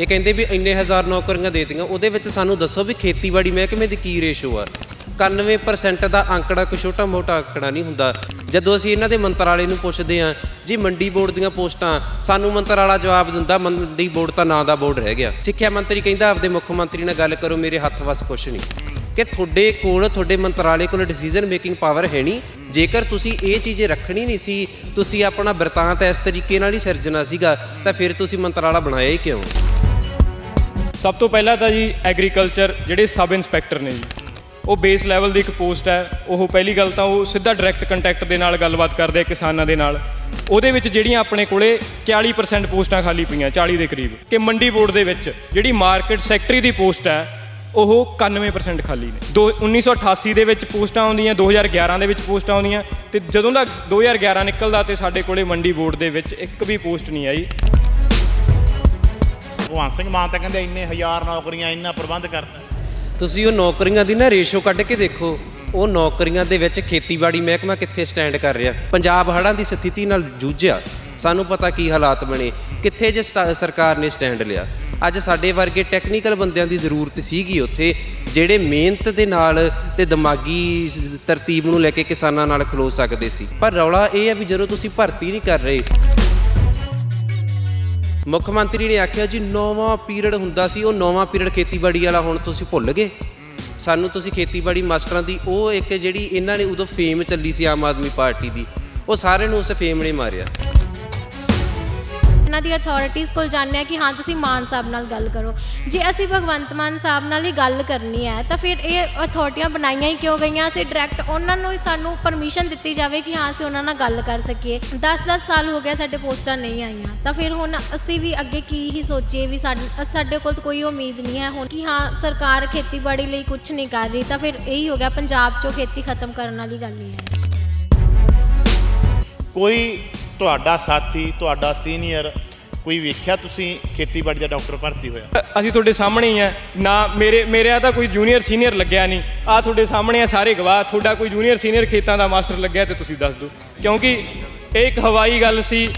ਇਹ ਕਹਿੰਦੇ ਵੀ ਇੰਨੇ ਹਜ਼ਾਰ ਨੌਕਰੀਆਂ ਦੇ ਦਿੱਤੀਆਂ, ਉਹਦੇ ਵਿੱਚ ਸਾਨੂੰ ਦੱਸੋ ਵੀ ਖੇਤੀਬਾੜੀ ਮਹਿਕਮੇ ਦੀ ਕੀ ਰੇਸ਼ੋ ਆ। 91% ਦਾ ਅੰਕੜਾ ਕੋਈ ਛੋਟਾ ਮੋਟਾ ਅੰਕੜਾ ਨਹੀਂ ਹੁੰਦਾ। ਜਦੋਂ ਅਸੀਂ ਇਹਨਾਂ ਦੇ ਮੰਤਰਾਲੇ ਨੂੰ ਪੁੱਛਦੇ ਹਾਂ, ਜੀ ਮੰਡੀ ਬੋਰਡ ਦੀਆਂ ਪੋਸਟਾਂ, ਸਾਨੂੰ ਮੰਤਰਾਲਾ ਜਵਾਬ ਦਿੰਦਾ, ਮੰਡੀ ਬੋਰਡ ਤਾਂ ਨਾਂ ਦਾ ਬੋਰਡ ਰਹਿ ਗਿਆ। ਸਿੱਖਿਆ ਮੰਤਰੀ ਕਹਿੰਦਾ, ਆਪਦੇ ਮੁੱਖ ਮੰਤਰੀ ਨਾਲ ਗੱਲ ਕਰੋ, ਮੇਰੇ ਹੱਥ ਵਸ ਕੁਛ ਨਹੀਂ। ਕਿ ਤੁਹਾਡੇ ਕੋਲ, ਤੁਹਾਡੇ ਮੰਤਰਾਲੇ ਕੋਲ ਡਿਸੀਜਨ ਮੇਕਿੰਗ ਪਾਵਰ ਹੈ ਨਹੀਂ। ਜੇਕਰ ਤੁਸੀਂ ਇਹ ਚੀਜ਼ ਰੱਖਣੀ ਨਹੀਂ ਸੀ, ਤੁਸੀਂ ਆਪਣਾ ਬਿਰਤਾਂਤ ਇਸ ਤਰੀਕੇ ਨਾਲ ਹੀ ਸਿਰਜਣਾ ਸੀਗਾ, ਤਾਂ ਫਿਰ ਤੁਸੀਂ ਮੰਤਰਾਲਾ ਬਣਾਇਆ ਹੀ ਕਿਉਂ? ਸਭ ਤੋਂ ਪਹਿਲਾਂ ਤਾਂ ਜੀ ਐਗਰੀਕਲਚਰ ਜਿਹੜੇ ਸਬ ਇੰਸਪੈਕਟਰ ਨੇ ਜੀ, ਉਹ ਬੇਸ ਲੈਵਲ ਦੀ ਇੱਕ ਪੋਸਟ ਹੈ, ਉਹ ਪਹਿਲੀ ਗੱਲ ਤਾਂ ਉਹ ਸਿੱਧਾ ਡਾਇਰੈਕਟ ਕੰਟੈਕਟ ਦੇ ਨਾਲ ਗੱਲਬਾਤ ਕਰਦੇ ਆ ਕਿਸਾਨਾਂ ਦੇ ਨਾਲ। ਉਹਦੇ ਵਿੱਚ ਜਿਹੜੀਆਂ ਆਪਣੇ ਕੋਲੇ 40% ਪੋਸਟਾਂ ਖਾਲੀ ਪਈਆਂ 40 ਦੇ ਕਰੀਬ, ਕਿ ਮੰਡੀ ਬੋਰਡ ਦੇ ਵਿੱਚ ਜਿਹੜੀ ਮਾਰਕੀਟ ਸੈਕਟਰੀ ਦੀ ਪੋਸਟ ਹੈ, ਉਹ 91% ਖਾਲੀ ਨੇ। ਦੋ 1988 ਦੇ ਵਿੱਚ ਪੋਸਟਾਂ ਆਉਂਦੀਆਂ 2011 ਦੇ ਵਿੱਚ ਪੋਸਟਾਂ ਆਉਂਦੀਆਂ, ਤੇ ਜਦੋਂ ਦਾ 2011 ਨਿਕਲਦਾ ਤੇ ਸਾਡੇ ਕੋਲੇ ਮੰਡੀ ਬੋਰਡ ਦੇ ਵਿੱਚ ਇੱਕ ਵੀ ਪੋਸਟ ਨਹੀਂ ਆਈ। ਭਗਵੰਤ ਸਿੰਘ ਮਾਨ ਤਾਂ ਕਹਿੰਦੇ ਇੰਨੇ ਹਜ਼ਾਰ ਨੌਕਰੀਆਂ ਇੰਨਾ ਪ੍ਰਬੰਧ ਕਰਤਾ। ਤੁਸੀਂ ਉਹ ਨੌਕਰੀਆਂ ਦੀ ਨਾ ਰੇਸ਼ੋ ਕੱਢ ਕੇ ਦੇਖੋ, ਉਹ ਨੌਕਰੀਆਂ ਦੇ ਵਿੱਚ ਖੇਤੀਬਾੜੀ ਮਹਿਕਮਾ ਕਿੱਥੇ ਸਟੈਂਡ ਕਰ ਰਿਹਾ। ਪੰਜਾਬ ਹੜ੍ਹਾਂ ਦੀ ਸਥਿਤੀ ਨਾਲ ਜੂਝਿਆ, ਸਾਨੂੰ ਪਤਾ ਕੀ ਹਾਲਾਤ ਬਣੇ, ਕਿੱਥੇ ਜੇ ਸਟਾ- ਸਰਕਾਰ ਨੇ ਸਟੈਂਡ ਲਿਆ। ਅੱਜ ਸਾਡੇ ਵਰਗੇ ਟੈਕਨੀਕਲ ਬੰਦਿਆਂ ਦੀ ਜ਼ਰੂਰਤ ਸੀਗੀ ਉੱਥੇ, ਜਿਹੜੇ ਮਿਹਨਤ ਦੇ ਨਾਲ ਤੇ ਦਿਮਾਗੀ ਸ- ਤਰਤੀਬ ਨੂੰ ਲੈ ਕੇ ਕਿਸਾਨਾਂ ਨਾਲ ਖਲੋ ਸਕਦੇ ਸੀ। ਪਰ ਰੌਲਾ ਇਹ ਹੈ ਵੀ ਜਦੋਂ ਤੁਸੀਂ ਭਰਤੀ ਨਹੀਂ ਕਰ ਰਹੇ ਮੁੱਖ ਮੰਤਰੀ ਨੇ ਆਖਿਆ ਜੀ, ਨੌਵਾਂ ਪੀਰੀਅਡ ਹੁੰਦਾ ਸੀ, ਉਹ ਨੌਵਾਂ ਪੀਰੀਅਡ ਖੇਤੀਬਾੜੀ ਵਾਲਾ ਹੁਣ ਤੁਸੀਂ ਭੁੱਲ ਗਏ। ਸਾਨੂੰ ਤੁਸੀਂ ਖੇਤੀਬਾੜੀ ਮਾਸਟਰਾਂ ਦੀ, ਉਹ ਇੱਕ ਜਿਹੜੀ ਇਹਨਾਂ ਨੇ ਉਦੋਂ ਫੇਮ ਚੱਲੀ ਸੀ ਆਮ ਆਦਮੀ ਪਾਰਟੀ ਦੀ, ਉਹ ਸਾਰਿਆਂ ਨੂੰ ਉਸ ਫੇਮ ਨੇ ਮਾਰਿਆ। ਇਹਨਾਂ ਦੀ ਅਥਾਰਟੀਆਂ ਕੋਲ ਜਾਂਦੇ ਆ ਕਿ ਹਾਂ, ਤੁਸੀਂ ਮਾਨ ਸਾਹਿਬ ਨਾਲ ਗੱਲ ਕਰੋ। ਜੇ ਅਸੀਂ ਭਗਵੰਤ ਮਾਨ ਸਾਹਿਬ ਨਾਲ ਹੀ ਗੱਲ ਕਰਨੀ ਹੈ, ਤਾਂ ਫਿਰ ਇਹ ਅਥਾਰਟੀਆਂ ਬਣਾਈਆਂ ਹੀ ਕਿਉਂ ਗਈਆਂ? ਅਸੀਂ ਡਾਇਰੈਕਟ ਉਹਨਾਂ ਨੂੰ ਹੀ ਸਾਨੂੰ ਪਰਮਿਸ਼ਨ ਦਿੱਤੀ ਜਾਵੇ ਕਿ ਹਾਂ, ਅਸੀਂ ਉਹਨਾਂ ਨਾਲ ਗੱਲ ਕਰ ਸਕੀਏ। 10-10 ਸਾਲ ਹੋ ਗਿਆ ਸਾਡੇ ਪੋਸਟਾਂ ਨਹੀਂ ਆਈਆਂ। ਤਾਂ ਫਿਰ ਹੁਣ ਅਸੀਂ ਵੀ ਅੱਗੇ ਕੀ ਹੀ ਸੋਚੀਏ ਵੀ ਸਾਡੇ ਸਾਡੇ ਕੋਲ ਤਾਂ ਕੋਈ ਉਮੀਦ ਨਹੀਂ ਹੈ ਹੁਣ ਕਿ ਹਾਂ, ਸਰਕਾਰ ਖੇਤੀਬਾੜੀ ਲਈ ਕੁਝ ਨਹੀਂ ਕਰ ਰਹੀ, ਤਾਂ ਫਿਰ ਇਹੀ ਹੋ ਗਿਆ ਪੰਜਾਬ 'ਚੋਂ ਖੇਤੀ ਖਤਮ ਕਰਨ ਵਾਲੀ ਗੱਲ ਹੀ ਹੈ। ਕੋਈ ਤੁਹਾਡਾ ਸਾਥੀ, ਤੁਹਾਡਾ ਸੀਨੀਅਰ ਕੋਈ ਵੇਖਿਆ ਤੁਸੀਂ ਖੇਤੀਬਾੜੀ ਦਾ ਡਾਕਟਰ ਭਰਤੀ ਹੋਇਆ? ਅਸੀਂ ਤੁਹਾਡੇ ਸਾਹਮਣੇ ਹੀ ਆ। ਨਾ, ਮੇਰੇ ਮੇਰੇ ਆ ਤਾਂ ਕੋਈ ਜੂਨੀਅਰ ਸੀਨੀਅਰ ਲੱਗਿਆ ਨਹੀਂ। ਆ ਤੁਹਾਡੇ ਸਾਹਮਣੇ ਆ ਸਾਰੇ ਗਵਾਹ। ਤੁਹਾਡਾ ਕੋਈ ਜੂਨੀਅਰ ਸੀਨੀਅਰ ਖੇਤਾਂ ਦਾ ਮਾਸਟਰ ਲੱਗਿਆ ਤੇ ਤੁਸੀਂ ਦੱਸ ਦਿਓ। ਕਿਉਂਕਿ ਇਹ ਇੱਕ ਹਵਾਈ ਗੱਲ ਸੀ।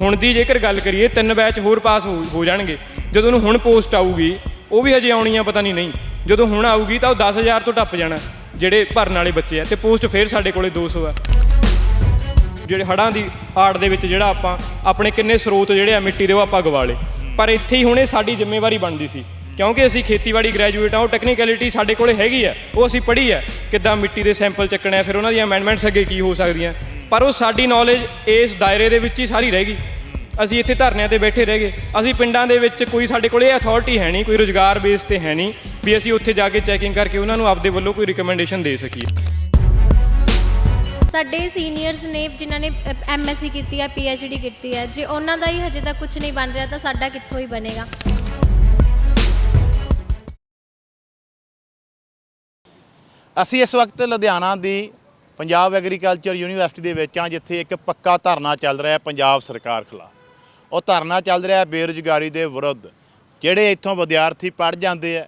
ਹੁਣ ਦੀ ਜੇਕਰ ਗੱਲ ਕਰੀਏ, ਤਿੰਨ ਬੈਚ ਹੋਰ ਪਾਸ ਹੋ ਹੋ ਜਾਣਗੇ। ਜਦੋਂ ਨੂੰ ਹੁਣ ਪੋਸਟ ਆਊਗੀ, ਉਹ ਵੀ ਹਜੇ ਆਉਣੀ ਆ, ਪਤਾ ਨਹੀਂ ਨਹੀਂ। ਜਦੋਂ ਹੁਣ ਆਊਗੀ ਤਾਂ ਉਹ 10000 ਤੋਂ ਟੱਪ ਜਾਣਾ, ਜਿਹੜੇ ਭਰਨ ਵਾਲੇ ਬੱਚੇ ਆ। ਤੇ ਪੋਸਟ ਫੇਰ ਸਾਡੇ ਕੋਲੇ 200 ਆ। ਜਿਹੜੇ ਹੜਾਂ ਦੀ ਆੜ ਦੇ ਵਿੱਚ ਜਿਹੜਾ ਆਪਾਂ ਆਪਣੇ ਕਿੰਨੇ ਸਰੋਤ ਜਿਹੜੇ ਆ ਮਿੱਟੀ ਦੇ ਉਹ ਆਪਾਂ ਗਵਾ ਲਏ। ਪਰ ਇੱਥੇ ਹੀ ਹੁਣ ਇਹ ਸਾਡੀ ਜ਼ਿੰਮੇਵਾਰੀ ਬਣਦੀ ਸੀ। ਕਿਉਂਕਿ ਅਸੀਂ ਖੇਤੀਬਾੜੀ ਗ੍ਰੈਜੂਏਟ ਆ ਉਹ ਟੈਕਨੀਕੈਲਿਟੀ ਸਾਡੇ ਕੋਲੇ ਹੈਗੀ ਆ। ਉਹ ਅਸੀਂ ਪੜ੍ਹੀ ਆ ਕਿੱਦਾਂ ਮਿੱਟੀ ਦੇ ਸੈਂਪਲ ਚੱਕਣੇ ਆ, ਫਿਰ ਉਹਨਾਂ ਦੀਆਂ ਅਮੈਂਡਮੈਂਟਸ ਅੱਗੇ ਕੀ ਹੋ ਸਕਦੀਆਂ। ਪਰ ਉਹ ਸਾਡੀ ਨੌਲੇਜ ਇਸ ਦਾਇਰੇ ਦੇ ਵਿੱਚ ਹੀ ਸਾਰੀ ਰਹਿ ਗਈ। ਅਸੀਂ ਇੱਥੇ ਧਰਨਿਆਂ ਤੇ ਬੈਠੇ ਰਹਿ ਗਏ। ਅਸੀਂ ਪਿੰਡਾਂ ਦੇ ਵਿੱਚ ਕੋਈ ਸਾਡੇ ਕੋਲ ਇਹ ਅਥਾਰਟੀ ਹੈ ਨਹੀਂ, ਕੋਈ ਰੋਜ਼ਗਾਰ ਬੇਸ ਤੇ ਹੈ ਨਹੀਂ, ਵੀ ਅਸੀਂ ਉੱਥੇ ਜਾ ਕੇ ਚੈਕਿੰਗ ਕਰਕੇ ਉਹਨਾਂ ਨੂੰ ਆਪਦੇ ਵੱਲੋਂ ਕੋਈ ਰਿਕਮੈਂਡੇਸ਼ਨ ਦੇ ਸਕੀਏ। ਸਾਡੇ ਸੀਨੀਅਰਸ ਨੇ, ਜਿਨ੍ਹਾਂ ਨੇ ਐਮਐਸਸੀ ਕੀਤੀ ਹੈ ਪੀਐਚਡੀ ਕੀਤੀ ਹੈ ਜੇ ਉਹਨਾਂ ਦਾ ਹੀ ਹਜੇ ਤੱਕ ਕੁਝ ਨਹੀਂ ਬਣ ਰਿਹਾ, ਤਾਂ ਸਾਡਾ ਕਿੱਥੋਂ ਹੀ ਬਣੇਗਾ? ਅਸੀਂ ਇਸ ਵਕਤ ਲੁਧਿਆਣਾ ਦੀ ਪੰਜਾਬ ਐਗਰੀਕਲਚਰ ਯੂਨੀਵਰਸਿਟੀ ਦੇ ਵਿੱਚ ਹਾਂ, ਜਿੱਥੇ ਇੱਕ ਪੱਕਾ ਧਰਨਾ ਚੱਲ ਰਿਹਾ ਹੈ ਪੰਜਾਬ ਸਰਕਾਰ ਖਿਲਾਫ। ਉਹ ਧਰਨਾ ਚੱਲ ਰਿਹਾ ਹੈ ਬੇਰੁਜ਼ਗਾਰੀ ਦੇ ਵਿਰੁੱਧ, ਜਿਹੜੇ ਇੱਥੋਂ ਵਿਦਿਆਰਥੀ ਪੜ੍ਹ ਜਾਂਦੇ ਆ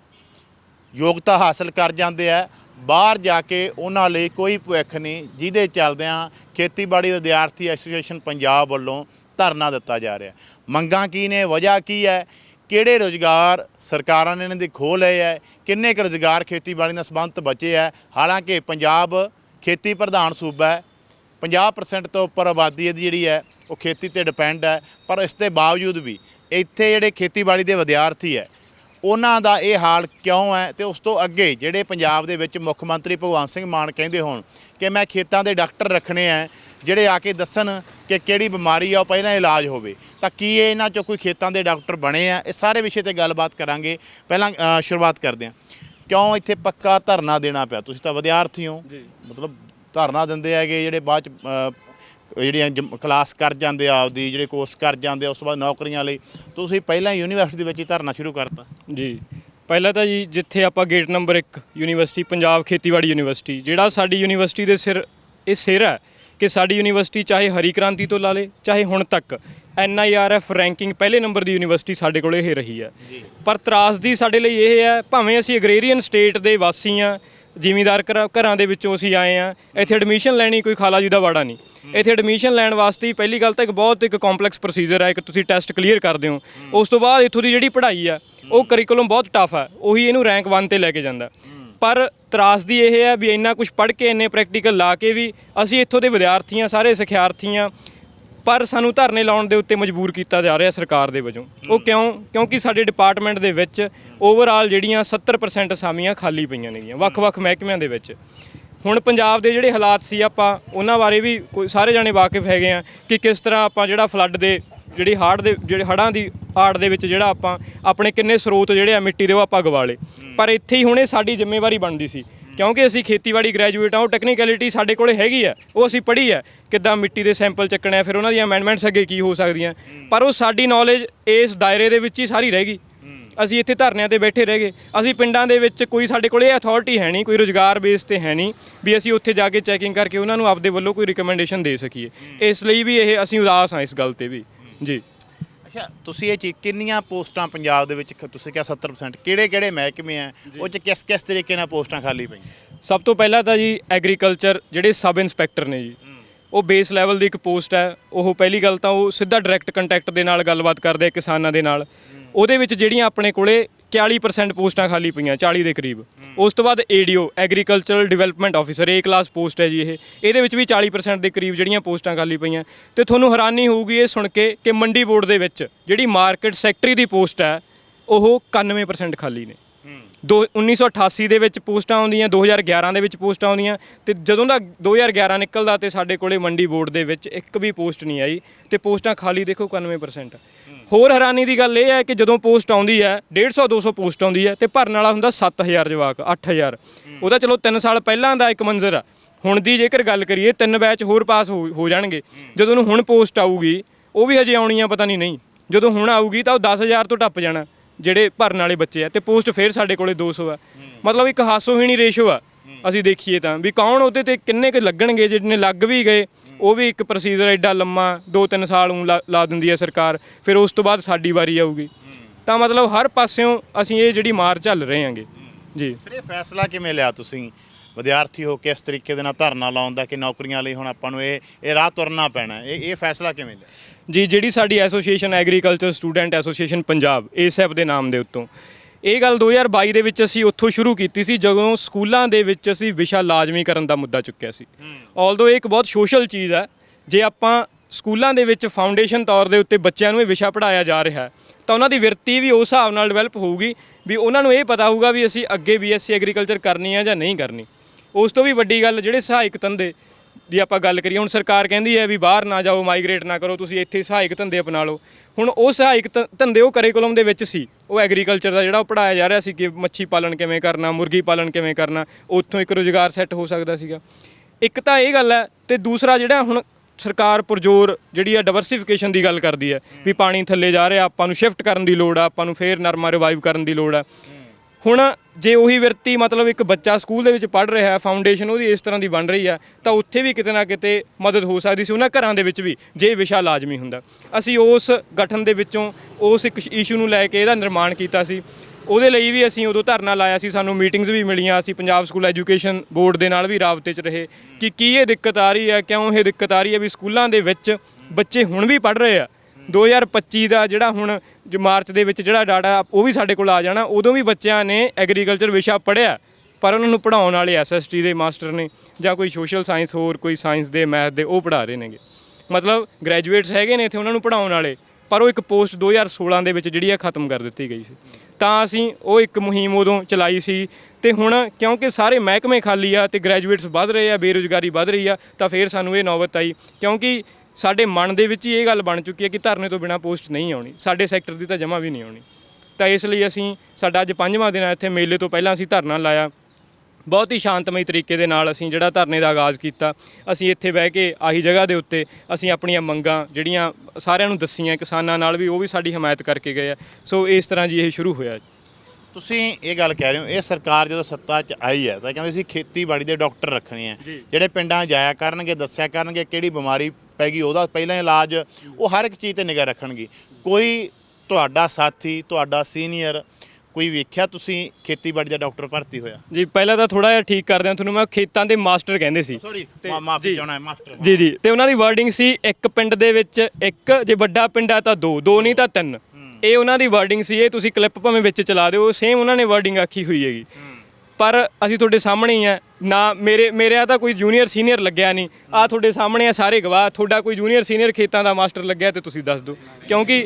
ਯੋਗਤਾ ਹਾਸਲ ਕਰ ਜਾਂਦੇ ਆ ਬਾਹਰ ਜਾ ਕੇ ਉਹਨਾਂ ਲਈ ਕੋਈ ਭਵਿੱਖ ਨਹੀਂ, ਜਿਹਦੇ ਚੱਲਦਿਆਂ ਖੇਤੀਬਾੜੀ ਵਿਦਿਆਰਥੀ ਐਸੋਸੀਏਸ਼ਨ ਪੰਜਾਬ ਵੱਲੋਂ ਧਰਨਾ ਦਿੱਤਾ ਜਾ ਰਿਹਾ। ਮੰਗਾਂ ਕੀ ਨੇ, ਵਜ੍ਹਾ ਕੀ ਹੈ? ਕਿਹੜੇ ਰੋਜ਼ਗਾਰ ਸਰਕਾਰਾਂ ਨੇ ਇਹਨਾਂ ਦੀ ਖੋਹ ਲਏ ਹੈ? ਕਿੰਨੇ ਕੁ ਰੋਜ਼ਗਾਰ ਖੇਤੀਬਾੜੀ ਨਾਲ ਸੰਬੰਧਿਤ ਬਚੇ ਹੈ? ਹਾਲਾਂਕਿ ਪੰਜਾਬ ਖੇਤੀ ਪ੍ਰਧਾਨ ਸੂਬਾ ਹੈ। 50% ਤੋਂ ਉੱਪਰ ਆਬਾਦੀ ਇਹਦੀ ਜਿਹੜੀ ਹੈ, ਉਹ ਖੇਤੀ ਤੇ ਡਿਪੈਂਡ ਹੈ। ਪਰ ਇਸ ਦੇ ਬਾਵਜੂਦ ਵੀ ਇੱਥੇ ਜਿਹੜੇ ਖੇਤੀਬਾੜੀ ਦੇ ਵਿਦਿਆਰਥੀ ਹੈ ਉਹਨਾਂ ਦਾ ਇਹ ਹਾਲ ਕਿਉਂ ਹੈ ਤੇ ਉਸ ਤੋਂ ਅੱਗੇ ਜਿਹੜੇ ਪੰਜਾਬ ਦੇ ਵਿੱਚ ਮੁੱਖ ਮੰਤਰੀ ਭਗਵੰਤ ਸਿੰਘ ਮਾਨ ਕਹਿੰਦੇ ਹੋਣ ਕਿ ਮੈਂ ਖੇਤਾਂ ਦੇ ਡਾਕਟਰ ਰੱਖਣੇ ਆ ਜਿਹੜੇ ਆ ਕੇ ਦੱਸਣ ਕਿ ਕਿਹੜੀ ਬਿਮਾਰੀ ਆ ਉਹ ਪਹਿਲਾਂ ਇਲਾਜ ਹੋਵੇ। ਤਾਂ ਕੀ ਇਹ ਇਹਨਾਂ ਚੋਂ ਕੋਈ ਖੇਤਾਂ ਦੇ ਡਾਕਟਰ ਬਣੇ ਆ? ਇਹ ਸਾਰੇ ਵਿਸ਼ੇ ਤੇ ਗੱਲਬਾਤ ਕਰਾਂਗੇ। ਪਹਿਲਾਂ ਸ਼ੁਰੂਆਤ ਕਰਦੇ ਹਾਂ। ਕਿਉਂ ਇੱਥੇ ਪੱਕਾ ਧਰਨਾ ਦੇਣਾ ਪਿਆ? ਤੁਸੀਂ ਤਾਂ ਵਿਦਿਆਰਥੀ ਹੋ। ਮਤਲਬ ਧਰਨਾ ਦਿੰਦੇ ਹੈਗੇ ਜਿਹੜੇ ਬਾਅਦ ਚ ਜਿਹੜੀਆਂ ਜਮ- ਕਲਾਸ ਕਰ ਜਾਂਦੇ ਆ ਆਪਦੀ ਜਿਹੜੇ ਕੋਰਸ ਕਰ ਜਾਂਦੇ ਆ ਉਸ ਤੋਂ ਬਾਅਦ ਨੌਕਰੀਆਂ ਲਈ। ਤੁਸੀਂ ਪਹਿਲਾਂ ਯੂਨੀਵਰਸਿਟੀ ਦੇ ਵਿੱਚ ਹੀ ਧਰਨਾ ਸ਼ੁਰੂ ਕਰਤਾ। ਜੀ। ਪਹਿਲਾਂ ਤਾਂ ਜੀ ਜਿੱਥੇ ਆਪਾਂ ਗੇਟ ਨੰਬਰ 1 ਯੂਨੀਵਰਸਿਟੀ ਪੰਜਾਬ ਖੇਤੀਬਾੜੀ ਯੂਨੀਵਰਸਿਟੀ ਜਿਹੜਾ ਸਾਡੀ ਯੂਨੀਵਰਸਿਟੀ ਦੇ ਸਿਰ ਇਹ ਸਿਰ ਹੈ ਕਿ ਸਾਡੀ ਯੂਨੀਵਰਸਿਟੀ ਚਾਹੇ ਹਰੀ ਕ੍ਰਾਂਤੀ ਤੋਂ ਲਾ ਲੇ ਚਾਹੇ ਹੁਣ ਤੱਕ ਐਨਆਈਆਰਐਫ ਰੈਂਕਿੰਗ ਪਹਿਲੇ ਨੰਬਰ ਦੀ ਯੂਨੀਵਰਸਿਟੀ ਸਾਡੇ ਕੋਲ ਇਹ ਰਹੀ ਹੈ। ਪਰ ਤਰਾਸਦੀ ਸਾਡੇ ਲਈ ਇਹ ਹੈ ਭਾਵੇਂ ਅਸੀਂ ਐਗਰੇਰੀਅਨ ਸਟੇਟ ਦੇ ਵਾਸੀ ਆ ਜ਼ਿਮੀਂਦਾਰ ਘਰਾਂ ਘਰਾਂ ਦੇ ਵਿੱਚੋਂ ਅਸੀਂ ਆਏ ਆ ਇੱਥੇ ਐਡਮਿਸ਼ਨ ਲੈਣੀ ਕੋਈ ਖਾਲਾ ਜੀ ਦਾ ਵਾੜਾ ਨਹੀਂ। ਇੱਥੇ ਐਡਮਿਸ਼ਨ ਲੈਣ ਵਾਸਤੇ ਪਹਿਲੀ ਗੱਲ ਤਾਂ ਇੱਕ ਬਹੁਤ ਇੱਕ ਕੰਪਲੈਕਸ ਪ੍ਰੋਸੀਜਰ ਹੈ ਇੱਕ ਤੁਸੀਂ ਟੈਸਟ ਕਲੀਅਰ ਕਰਦੇ ਹੋ। ਉਸ ਤੋਂ ਬਾਅਦ ਇੱਥੋਂ ਦੀ ਜਿਹੜੀ ਪੜ੍ਹਾਈ ਆ ਉਹ ਕਰਿਕੂਲਮ ਬਹੁਤ ਟਫ ਹੈ ਉਹੀ ਇਹਨੂੰ ਰੈਂਕ 1 ਤੇ ਲੈ ਕੇ ਜਾਂਦਾ। ਪਰ ਤਰਾਸਦੀ ਇਹ ਹੈ ਵੀ ਇੰਨਾ ਕੁਝ ਪੜ੍ਹ ਕੇ ਇੰਨੇ ਪ੍ਰੈਕਟੀਕਲ ਲਾ ਕੇ ਵੀ ਅਸੀਂ ਇੱਥੋਂ ਦੇ ਵਿਦਿਆਰਥੀਆਂ ਸਾਰੇ ਸਿੱਖਿਆਰਥੀਆਂ ਪਰ ਸਾਨੂੰ ਧਰਨੇ ਲਾਉਣ ਦੇ ਉੱਤੇ ਮਜਬੂਰ ਕੀਤਾ ਜਾ ਰਿਹਾ ਸਰਕਾਰ ਦੇ ਵਜੋਂ। ਉਹ ਕਿਉਂ? ਕਿਉਂਕਿ ਸਾਡੇ ਡਿਪਾਰਟਮੈਂਟ ਦੇ ਵਿੱਚ ਓਵਰਆਲ ਜਿਹੜੀਆਂ 70% ਅਸਾਮੀਆਂ ਖਾਲੀ ਪਈਆਂ ਨੇਗੀਆਂ ਵੱਖ-ਵੱਖ ਮਹਿਕਮਿਆਂ ਦੇ ਵਿੱਚ। ਹੁਣ ਪੰਜਾਬ ਦੇ ਜਿਹੜੇ ਹਾਲਾਤ ਸੀ ਆਪਾਂ ਉਹਨਾਂ ਬਾਰੇ ਵੀ ਕੋਈ ਸਾਰੇ ਜਾਣੇ ਵਾਕਿਫ ਹੈਗੇ ਆ ਕਿ ਕਿਸ ਤਰ੍ਹਾਂ ਆਪਾਂ ਜਿਹੜਾ ਫਲੱਡ ਦੇ ਜਿਹੜੀ ਹਾੜ ਦੇ ਜਿਹੜੇ ਹੜਾਂ ਦੀ ਆੜ ਦੇ ਵਿੱਚ ਜਿਹੜਾ ਆਪਾਂ ਆਪਣੇ ਕਿੰਨੇ ਸਰੋਤ ਜਿਹੜੇ ਆ ਮਿੱਟੀ ਦੇ ਉਹ ਆਪਾਂ ਗਵਾਲੇ। ਪਰ ਇੱਥੇ ਹੀ ਹੁਣੇ ਸਾਡੀ ਜ਼ਿੰਮੇਵਾਰੀ ਬਣਦੀ ਸੀ। ਕਿਉਂਕਿ ਅਸੀਂ ਖੇਤੀਬਾੜੀ ਗ੍ਰੈਜੂਏਟ ਆ ਉਹ ਟੈਕਨੀਕੈਲਿਟੀ ਸਾਡੇ ਕੋਲੇ ਹੈਗੀ ਆ ਉਹ ਅਸੀਂ ਪੜ੍ਹੀ ਆ ਕਿੱਦਾਂ ਮਿੱਟੀ ਦੇ ਸੈਂਪਲ ਚੱਕਣੇ ਆ ਫਿਰ ਉਹਨਾਂ ਦੀਆਂ ਅਮੈਂਡਮੈਂਟਸ ਅੱਗੇ ਕੀ ਹੋ ਸਕਦੀਆਂ। ਪਰ ਉਹ ਸਾਡੀ ਨੌਲੇਜ ਇਸ ਦਾਇਰੇ ਦੇ ਵਿੱਚ ਹੀ ਸਾਰੀ ਰਹਿ ਗਈ। ਅਸੀਂ ਇੱਥੇ ਧਰਨਿਆਂ ਤੇ ਬੈਠੇ ਰਹਿ ਗਏ। ਅਸੀਂ ਪਿੰਡਾਂ ਦੇ ਵਿੱਚ ਕੋਈ ਸਾਡੇ ਕੋਲੇ ਅਥਾਰਟੀ ਹੈ ਨਹੀਂ ਕੋਈ ਰੋਜ਼ਗਾਰ ਬੇਸ ਤੇ ਹੈ ਨਹੀਂ ਵੀ ਅਸੀਂ ਉੱਥੇ ਜਾ ਕੇ ਚੈਕਿੰਗ ਕਰਕੇ ਉਹਨਾਂ ਨੂੰ ਆਪਦੇ ਵੱਲੋਂ ਕੋਈ ਰਿਕਮੈਂਡੇਸ਼ਨ ਦੇ ਸਕੀਏ। ਇਸ ਲਈ ਵੀ ਇਹ ਅਸੀਂ ਉਦਾਸ ਹਾਂ ਇਸ ਗੱਲ ਤੇ ਵੀ। ਜੀ। ਅੱਛਾ ਤੁਸੀਂ ਇਹ ਚੀਜ਼ ਕਿੰਨੀਆਂ ਪੋਸਟਾਂ ਪੰਜਾਬ ਦੇ ਵਿੱਚ ਤੁਸੀਂ ਕਿਹਾ 70% ਕਿਹੜੇ ਕਿਹੜੇ ਮਹਿਕਮੇ ਆ? ਉਹ ਚ ਕਿਸ ਕਿਸ ਤਰੀਕੇ ਨਾਲ ਪੋਸਟਾਂ ਖਾਲੀ ਪਈਆਂ? ਸਭ ਤੋਂ ਪਹਿਲਾਂ ਤਾਂ ਜੀ ਐਗਰੀਕਲਚਰ ਜਿਹੜੇ ਸਬ ਇੰਸਪੈਕਟਰ ਨੇ ਜੀ ਉਹ ਬੇਸ ਲੈਵਲ ਦੀ ਇੱਕ ਪੋਸਟ ਹੈ। ਉਹ ਪਹਿਲੀ ਗੱਲ ਤਾਂ ਉਹ ਸਿੱਧਾ ਡਾਇਰੈਕਟ ਕੰਟੈਕਟ ਦੇ ਨਾਲ ਗੱਲਬਾਤ ਕਰਦੇ ਆ ਕਿਸਾਨਾਂ ਦੇ ਨਾਲ। ਉਹਦੇ ਵਿੱਚ ਜਿਹੜੀਆਂ ਆਪਣੇ ਕੋਲੇ 40% ਪੋਸਟਾਂ ਖਾਲੀ ਪਈਆਂ 40 ਦੇ ਕਰੀਬ। ਉਸ ਤੋਂ ਬਾਅਦ ADO agricultural development officer A class post ਹੈ ਜੀ ਇਹ। ਇਹਦੇ ਵਿੱਚ ਵੀ 40% ਦੇ ਕਰੀਬ ਜਿਹੜੀਆਂ ਪੋਸਟਾਂ ਖਾਲੀ ਪਈਆਂ। ਤੇ ਤੁਹਾਨੂੰ ਹੈਰਾਨੀ ਹੋਊਗੀ ਇਹ ਸੁਣ ਕੇ ਕਿ ਮੰਡੀ ਬੋਰਡ ਦੇ ਵਿੱਚ ਜਿਹੜੀ ਮਾਰਕੀਟ ਸੈਕਟਰੀ ਦੀ ਪੋਸਟ ਹੈ ਉਹ 91% ਖਾਲੀ ਨੇ। ਦੋ 1988 ਦੇ ਵਿੱਚ ਪੋਸਟਾਂ ਆਉਂਦੀਆਂ 2011 ਦੇ ਵਿੱਚ ਪੋਸਟਾਂ ਆਉਂਦੀਆਂ ਤੇ ਜਦੋਂ ਦਾ 2011 ਨਿਕਲਦਾ ਤੇ ਸਾਡੇ ਕੋਲੇ ਮੰਡੀ ਬੋਰਡ ਦੇ ਵਿੱਚ ਇੱਕ ਵੀ ਪੋਸਟ ਨਹੀਂ ਆਈ ਤੇ ਪੋਸਟਾਂ ਖਾਲੀ ਦੇਖੋ 91% ਹੋਰ ਹੈਰਾਨੀ ਦੀ ਗੱਲ ਇਹ ਹੈ ਕਿ ਜਦੋਂ ਪੋਸਟ ਆਉਂਦੀ ਹੈ 150 200 ਪੋਸਟ ਆਉਂਦੀ ਹੈ ਤੇ ਭਰਨ ਵਾਲਾ ਹੁੰਦਾ 7000 ਜਵਾਕ 8000 ਉਹਦਾ ਚਲੋ 3 ਸਾਲ ਪਹਿਲਾਂ ਦਾ ਇੱਕ ਮੰਜ਼ਰ ਆ। ਹੁਣ ਦੀ ਜੇਕਰ ਗੱਲ ਕਰੀਏ, ਤਿੰਨ ਬੈਚ ਹੋਰ ਪਾਸ ਹੋ ਹੋ ਜਾਣਗੇ। ਜਦੋਂ ਨੂੰ ਹੁਣ ਪੋਸਟ ਆਊਗੀ, ਉਹ ਵੀ ਹਜੇ ਆਉਣੀਆਂ ਪਤਾ ਨਹੀਂ ਨਹੀਂ। ਜਦੋਂ ਹੁਣ ਆਊਗੀ ਤਾਂ ਉਹ 10000 ਤੋਂ ਟੱਪ ਜਾਣਾ। ਜਿਹੜੇ ਭਰਨ ਵਾਲੇ ਬੱਚੇ ਆ, ਤੇ ਪੋਸਟ ਫੇਰ ਸਾਡੇ ਕੋਲੇ 200 ਆ। ਮਤਲਬ ਇੱਕ ਹਾਸੋਹੀਣੀ ਰੇਸ਼ੋ ਆ, ਅਸੀਂ ਦੇਖੀਏ ਤਾਂ, ਵੀ ਕੌਣ ਉਹਦੇ ਤੇ ਕਿੰਨੇ ਕੁ ਲੱਗਣਗੇ ਜਿਹਨੇ ਲੱਗ ਵੀ ਗਏ, ਉਹ ਵੀ ਇੱਕ ਪ੍ਰੋਸੀਜਰ ਐਡਾ ਲੰਮਾ 2-3 ਸਾਲ ਉਂ ਲਾ ਦਿੰਦੀ ਹੈ ਸਰਕਾਰ, ਫਿਰ ਉਸ ਤੋਂ ਬਾਅਦ ਸਾਡੀ ਵਾਰੀ ਆਊਗੀ। ਤਾਂ ਮਤਲਬ ਹਰ ਪਾਸਿਓਂ ਅਸੀਂ ਇਹ ਜਿਹੜੀ ਮਾਰ ਚੱਲ ਰਹੇ ਹਾਂਗੇ। ਜੀ। ਫਿਰ ਇਹ ਫੈਸਲਾ ਕਿਵੇਂ ਲਿਆ ਤੁਸੀਂ? ਵਿਦਿਆਰਥੀ ਹੋ ਕਿਸ ਤਰੀਕੇ ਦੇ ਨਾਲ ਧਰਨਾ ਲਾਉਣ ਦਾ ਕਿ ਨੌਕਰੀਆਂ ਲਈ ਹੁਣ ਆਪਾਂ ਨੂੰ ਇਹ ਇਹ ਰਾਹ ਤੁਰਨਾ ਪੈਣਾ, ਇਹ ਇਹ ਫੈਸਲਾ ਕਿਵੇਂ ਲਿਆ? ਜੀ ਜਿਹੜੀ ਸਾਡੀ association agriculture student association Punjab ASF ਦੇ ਨਾਮ ਦੇ ਉੱਤੋਂ। ਇਹ ਗੱਲ 2022 ਦੇ ਵਿੱਚ ਅਸੀਂ ਉੱਥੋਂ ਸ਼ੁਰੂ ਕੀਤੀ ਸੀ ਜਦੋਂ ਸਕੂਲਾਂ ਦੇ ਵਿੱਚ ਅਸੀਂ ਵਿਸ਼ਾ ਲਾਜ਼ਮੀ ਕਰਨ ਦਾ ਮੁੱਦਾ ਚੁੱਕਿਆ ਸੀ। ਆਲਦੋ ਇਹ ਇੱਕ ਬਹੁਤ ਸੋਸ਼ਲ ਚੀਜ਼ ਹੈ ਜੇ ਆਪਾਂ ਸਕੂਲਾਂ ਦੇ ਵਿੱਚ ਫਾਊਂਡੇਸ਼ਨ ਤੌਰ ਦੇ ਉੱਤੇ ਬੱਚਿਆਂ ਨੂੰ ਇਹ ਵਿਸ਼ਾ ਪੜਾਇਆ ਜਾ ਰਿਹਾ ਤਾਂ ਉਹਨਾਂ ਦੀ ਵਿਰਤੀ ਵੀ ਉਸ ਹਿਸਾਬ ਨਾਲ ਡਿਵੈਲਪ ਹੋਊਗੀ ਵੀ ਉਹਨਾਂ ਨੂੰ ਇਹ ਪਤਾ ਹੋਊਗਾ ਵੀ ਅਸੀਂ ਅੱਗੇ ਬੀਐਸਸੀ ਐਗਰੀਕਲਚਰ ਕਰਨੀ ਹੈ ਜਾਂ ਨਹੀਂ ਕਰਨੀ। ਉਸ ਤੋਂ ਵੀ ਵੱਡੀ ਗੱਲ ਜਿਹੜੇ ਸਹਾਇਕ ਧੰਦੇ ਦੀ ਆਪਾਂ ਗੱਲ ਕਰੀਏ, ਹੁਣ ਸਰਕਾਰ ਕਹਿੰਦੀ ਹੈ ਵੀ ਬਾਹਰ ਨਾ ਜਾਓ ਮਾਈਗ੍ਰੇਟ ਨਾ ਕਰੋ, ਤੁਸੀਂ ਇੱਥੇ ਸਹਾਇਕ ਧੰਦੇ ਅਪਣਾ ਲਓ ਹੁਣ ਉਹ ਸਹਾਇਕ ਧੰਦੇ ਉਹ ਕਰਿਕੂਲਮ ਦੇ ਵਿੱਚ ਸੀ, ਉਹ ਐਗਰੀਕਲਚਰ ਦਾ ਜਿਹੜਾ ਉਹ ਪੜਾਇਆ ਜਾ ਰਿਹਾ ਸੀ ਕਿ ਮੱਛੀ ਪਾਲਣ ਕਿਵੇਂ ਕਰਨਾ, ਮੁਰਗੀ ਪਾਲਣ ਕਿਵੇਂ ਕਰਨਾ, ਉੱਥੋਂ ਇੱਕ ਰੋਜ਼ਗਾਰ ਸੈੱਟ ਹੋ ਸਕਦਾ ਸੀਗਾ। ਇੱਕ ਤਾਂ ਇਹ ਗੱਲ ਹੈ ਤੇ ਦੂਸਰਾ ਜਿਹੜਾ ਹੁਣ ਸਰਕਾਰ ਪੁਰਜੋਰ ਜਿਹੜੀ ਆ ਡਿਵਰਸਿਫਿਕੇਸ਼ਨ ਦੀ ਗੱਲ ਕਰਦੀ ਹੈ, ਵੀ ਪਾਣੀ ਥੱਲੇ ਜਾ ਰਿਹਾ, ਆਪਾਂ ਨੂੰ ਸ਼ਿਫਟ ਕਰਨ ਦੀ ਲੋੜ ਆ, ਆਪਾਂ ਨੂੰ ਫੇਰ ਨਰਮਾ ਰਿਵਾਈਵ ਕਰਨ ਦੀ ਲੋੜ ਆ। ਹੁਣ ਜੇ ਉਹੀ ਵਿਰਤੀ ਮਤਲਬ ਇੱਕ ਬੱਚਾ ਸਕੂਲ ਦੇ ਵਿੱਚ ਪੜ ਰਿਹਾ ਹੈ ਫਾਊਂਡੇਸ਼ਨ ਉਹਦੀ ਇਸ ਤਰ੍ਹਾਂ ਦੀ ਬਣ ਰਹੀ ਆ ਤਾਂ ਉੱਥੇ ਵੀ ਕਿਤੇ ਨਾ ਕਿਤੇ ਮਦਦ ਹੋ ਸਕਦੀ ਸੀ ਉਹਨਾਂ ਘਰਾਂ ਦੇ ਵਿੱਚ ਵੀ, ਜੇ ਵਿਸ਼ਾ ਲਾਜ਼ਮੀ ਹੁੰਦਾ। ਅਸੀਂ ਉਸ ਗਠਨ ਦੇ ਵਿੱਚੋਂ ਉਸ ਇੱਕ ਇਸ਼ੂ ਨੂੰ ਲੈ ਕੇ ਇਹਦਾ ਨਿਰਮਾਣ ਕੀਤਾ ਸੀ। ਉਹਦੇ ਲਈ ਵੀ ਅਸੀਂ ਉਦੋਂ ਧਰਨਾ ਲਾਇਆ ਸੀ, ਸਾਨੂੰ ਮੀਟਿੰਗਸ ਵੀ ਮਿਲੀਆਂ, ਅਸੀਂ ਪੰਜਾਬ ਸਕੂਲ ਐਜੂਕੇਸ਼ਨ ਬੋਰਡ ਦੇ ਨਾਲ ਵੀ ਰਾਬਤੇ 'ਚ ਰਹੇ ਕਿ ਕੀ ਇਹ ਦਿੱਕਤ ਆ ਰਹੀ ਹੈ, ਕਿਉਂ ਇਹ ਦਿੱਕਤ ਆ ਰਹੀ ਹੈ ਵੀ ਸਕੂਲਾਂ ਦੇ ਵਿੱਚ ਬੱਚੇ ਹੁਣ ਵੀ ਪੜ ਰਹੇ ਆ। 2025 ਦਾ ਜਿਹੜਾ ਹੁਣ ਜੋ ਮਾਰਚ ਦੇ ਵਿੱਚ ਜਿਹੜਾ ਡਾਟਾ ਉਹ ਵੀ ਸਾਡੇ ਕੋਲ ਆ ਜਾਣਾ, ਉਦੋਂ ਵੀ ਬੱਚਿਆਂ ਨੇ ਐਗਰੀਕਲਚਰ ਵਿਸ਼ਾ ਪੜ੍ਹਿਆ, ਪਰ ਉਹਨਾਂ ਨੂੰ ਪੜਾਉਣ ਵਾਲੇ ਐਸਐਸਟੀ ਦੇ ਮਾਸਟਰ ਨੇ ਜਾਂ ਕੋਈ ਸੋਸ਼ਲ ਸਾਇੰਸ ਹੋਰ, ਕੋਈ ਸਾਇੰਸ ਦੇ, ਮੈਥ ਦੇ, ਉਹ ਪੜਾ ਰਹੇ ਨੇਗੇ। ਮਤਲਬ ਗ੍ਰੈਜੂਏਟਸ ਹੈਗੇ ਨੇ ਇੱਥੇ ਉਹਨਾਂ ਨੂੰ ਪੜਾਉਣ ਵਾਲੇ, ਪਰ ਉਹ ਇੱਕ ਪੋਸਟ 2016 ਦੇ ਵਿੱਚ ਜਿਹੜੀ ਆ ਖਤਮ ਕਰ ਦਿੱਤੀ ਗਈ ਸੀ। ਤਾਂ ਅਸੀਂ ਉਹ ਇੱਕ ਮੁਹਿੰਮ ਉਦੋਂ ਚਲਾਈ ਸੀ ਤੇ ਹੁਣ ਕਿਉਂਕਿ ਸਾਰੇ ਮਹਿਕਮੇ ਖਾਲੀ ਆ ਤੇ ਗ੍ਰੈਜੂਏਟਸ ਵੱਧ ਰਹੇ ਆ, ਬੇਰੁਜ਼ਗਾਰੀ ਵੱਧ ਰਹੀ ਆ, ਤਾਂ ਫਿਰ ਸਾਨੂੰ ਇਹ ਨੌਬਤ ਆਈ। ਕਿਉਂਕਿ ਸਾਡੇ ਮਨ ਦੇ ਵਿੱਚ ਹੀ ਇਹ ਗੱਲ ਬਣ ਚੁੱਕੀ ਹੈ ਕਿ ਧਰਨੇ ਤੋਂ ਬਿਨਾ ਪੋਸਟ ਨਹੀਂ ਆਉਣੀ, ਸਾਡੇ ਸੈਕਟਰ ਦੀ ਤਾਂ ਜਮ੍ਹਾਂ ਵੀ ਨਹੀਂ ਆਉਣੀ। ਤਾਂ ਇਸ ਲਈ ਅਸੀਂ ਸਾਡਾ ਅੱਜ ਪੰਜਵਾਂ ਦਿਨ ਹੈ ਇੱਥੇ ਮੇਲੇ ਤੋਂ ਪਹਿਲਾਂ ਅਸੀਂ ਧਰਨਾ ਲਾਇਆ। ਬਹੁਤ ਹੀ ਸ਼ਾਂਤਮਈ ਤਰੀਕੇ ਦੇ ਨਾਲ ਅਸੀਂ ਜਿਹੜਾ ਧਰਨੇ ਦਾ ਆਗਾਜ਼ ਕੀਤਾ, ਅਸੀਂ ਇੱਥੇ ਬਹਿ ਕੇ ਆਹੀ ਜਗ੍ਹਾ ਦੇ ਉੱਤੇ ਅਸੀਂ ਆਪਣੀਆਂ ਮੰਗਾਂ, ਜਿਹੜੀਆਂ ਸਾਰਿਆਂ ਨੂੰ ਦੱਸੀਆਂ, ਕਿਸਾਨਾਂ ਨਾਲ ਵੀ ਉਹ ਵੀ ਸਾਡੀ ਹਮਾਇਤ ਕਰਕੇ ਗਏ ਆ। ਸੋ ਇਸ ਤਰ੍ਹਾਂ ਜੀ ਇਹ ਸ਼ੁਰੂ ਹੋਇਆ ਤੁਸੀਂ ਇਹ ਗੱਲ ਕਹਿ ਰਹੇ ਹੋ ਇਹ ਸਰਕਾਰ ਜਦੋਂ ਸੱਤਾ 'ਚ ਆਈ ਹੈ ਤਾਂ ਕਹਿੰਦੇ ਸੀ ਖੇਤੀਬਾੜੀ ਦੇ ਡਾਕਟਰ ਰੱਖਣੇ ਆ। ਜਿਹੜੇ ਪਿੰਡਾਂ ਜਾਇਆ ਕਰਨਗੇ ਦੱਸਿਆ ਕਰਨਗੇ ਕਿਹੜੀ ਬਿਮਾਰੀ ਪੈ ਗਈ ਉਹਦਾ ਪਹਿਲਾਂ ਇਲਾਜ ਉਹ ਹਰ ਇੱਕ ਚੀਜ਼ ਤੇ ਨਿਗਾਹ ਰੱਖਣਗੇ। ਕੋਈ ਤੁਹਾਡਾ ਸਾਥੀ ਤੁਹਾਡਾ ਸੀਨੀਅਰ ਕੋਈ ਵੇਖਿਆ ਤੁਸੀਂ ਖੇਤੀਬਾੜੀ ਦਾ ਡਾਕਟਰ ਭਰਤੀ ਹੋਇਆ? ਜੀ ਪਹਿਲਾਂ ਤਾਂ ਥੋੜਾ ਜਿਹਾ ਠੀਕ ਕਰਦੇ ਹਾਂ ਤੁਹਾਨੂੰ ਮੈਂ ਖੇਤਾਂ ਦੇ ਮਾਸਟਰ ਕਹਿੰਦੇ ਸੀ। ਸੌਰੀ ਮਾਫੀ। ਚਾਹਣਾ ਹੈ ਮਾਸਟਰ ਜੀ ਜੀ। ਤੇ ਉਹਨਾਂ ਦੀ ਵਰਡਿੰਗ ਸੀ ਇੱਕ ਪਿੰਡ ਦੇ ਵਿੱਚ ਇੱਕ ਜੇ ਵੱਡਾ ਪਿੰਡ ਆ ਤਾਂ ਦੋ ਦੋ ਨਹੀਂ ਤਾਂ ਤਿੰਨ। ਇਹ ਉਹਨਾਂ ਦੀ ਵਰਡਿੰਗ ਸੀ, ਇਹ ਤੁਸੀਂ ਕਲਿੱਪ ਭਾਵੇਂ ਵਿੱਚ ਚਲਾ ਦਿਓ ਸੇਮ ਉਹਨਾਂ ਨੇ ਵਰਡਿੰਗ ਆਖੀ ਹੋਈ ਹੈਗੀ। ਪਰ ਅਸੀਂ ਤੁਹਾਡੇ ਸਾਹਮਣੇ ਹੀ ਆ, ਨਾ ਮੇਰੇ ਮੇਰਿਆ ਤਾਂ ਕੋਈ ਜੂਨੀਅਰ ਸੀਨੀਅਰ ਲੱਗਿਆ ਨਹੀਂ, ਆ ਤੁਹਾਡੇ ਸਾਹਮਣੇ ਆ ਸਾਰੇ ਗਵਾਹ, ਤੁਹਾਡਾ ਕੋਈ ਜੂਨੀਅਰ ਸੀਨੀਅਰ ਖੇਤਾਂ ਦਾ ਮਾਸਟਰ ਲੱਗਿਆ ਤੇ ਤੁਸੀਂ ਦੱਸ ਦਿਓ। ਕਿਉਂਕਿ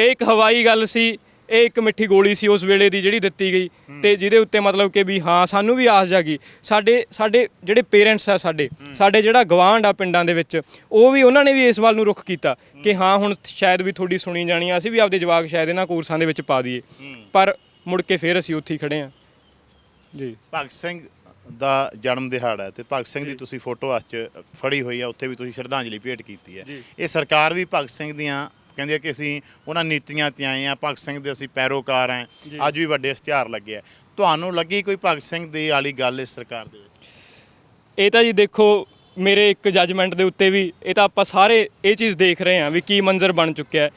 ਇਹ ਇੱਕ ਹਵਾਈ ਗੱਲ ਸੀ ਇਹ ਇੱਕ ਮਿੱਠੀ ਗੋਲੀ ਸੀ ਉਸ ਵੇਲੇ ਦੀ ਜਿਹੜੀ ਦਿੱਤੀ ਗਈ ਤੇ ਜਿਹਦੇ ਉੱਤੇ ਮਤਲਬ ਕਿ ਵੀ ਹਾਂ ਸਾਨੂੰ ਵੀ ਆਸ ਜਾਗੀ। ਸਾਡੇ ਸਾਡੇ ਜਿਹੜੇ ਪੇਰੈਂਟਸ ਆ ਸਾਡੇ ਸਾਡੇ ਜਿਹੜਾ ਗਵਾਂਢ ਆ ਪਿੰਡਾਂ ਦੇ ਵਿੱਚ ਉਹ ਵੀ ਉਹਨਾਂ ਨੇ ਵੀ ਇਸ ਵੱਲ ਨੂੰ ਰੁਖ ਕੀਤਾ ਕਿ ਹਾਂ ਹੁਣ ਸ਼ਾਇਦ ਵੀ ਤੁਹਾਡੀ ਸੁਣੀ ਜਾਣੀ ਆ ਅਸੀਂ ਵੀ ਆਪਦੇ ਜਵਾਕ ਸ਼ਾਇਦ ਇਹਨਾਂ ਕੋਰਸਾਂ ਦੇ ਵਿੱਚ ਪਾ ਦਈਏ। ਪਰ ਮੁੜ ਕੇ ਫੇਰ ਅਸੀਂ ਉੱਥੇ ਹੀ ਖੜੇ ਆ। ਜੀ। ਭਗਤ ਸਿੰਘ ਦਾ ਜਨਮ ਦਿਹਾੜਾ ਹੈ ਤੇ ਭਗਤ ਸਿੰਘ ਦੀ ਤੁਸੀਂ ਫੋਟੋ ਅੱਜ ਫੜੀ ਹੋਈ ਆ ਉੱਥੇ ਵੀ ਤੁਸੀਂ ਸ਼ਰਧਾਂਜਲੀ ਭੇਟ ਕੀਤੀ ਹੈ। ਇਹ ਸਰਕਾਰ ਵੀ ਭਗਤ ਸਿੰਘ ਦੀਆਂ ਕਹਿੰਦੀ ਕਿ ਅਸੀਂ ਉਹਨਾਂ ਨੀਤੀਆਂ ਤੇ ਆਏ ਆ ਭਗਤ ਸਿੰਘ ਦੇ ਅਸੀਂ ਪੈਰੋਕਾਰ ਆ ਅੱਜ ਵੀ ਵੱਡੇ ਇਸ਼ਤਿਹਾਰ ਲੱਗੇ ਆ। ਤੁਹਾਨੂੰ ਲੱਗੀ ਕੋਈ ਭਗਤ ਸਿੰਘ ਦੀ ਵਾਲੀ ਗੱਲ ਇਸ ਸਰਕਾਰ ਦੇ ਵਿੱਚ? ਇਹ ਤਾਂ ਜੀ ਦੇਖੋ ਮੇਰੇ ਇੱਕ ਜੱਜਮੈਂਟ ਦੇ ਉੱਤੇ ਵੀ ਇਹ ਤਾਂ ਆਪਾਂ ਸਾਰੇ ਇਹ ਚੀਜ਼ ਦੇਖ ਰਹੇ ਹਾਂ ਵੀ ਕੀ ਮੰਜ਼ਰ ਬਣ ਚੁੱਕਿਆ ਹੈ।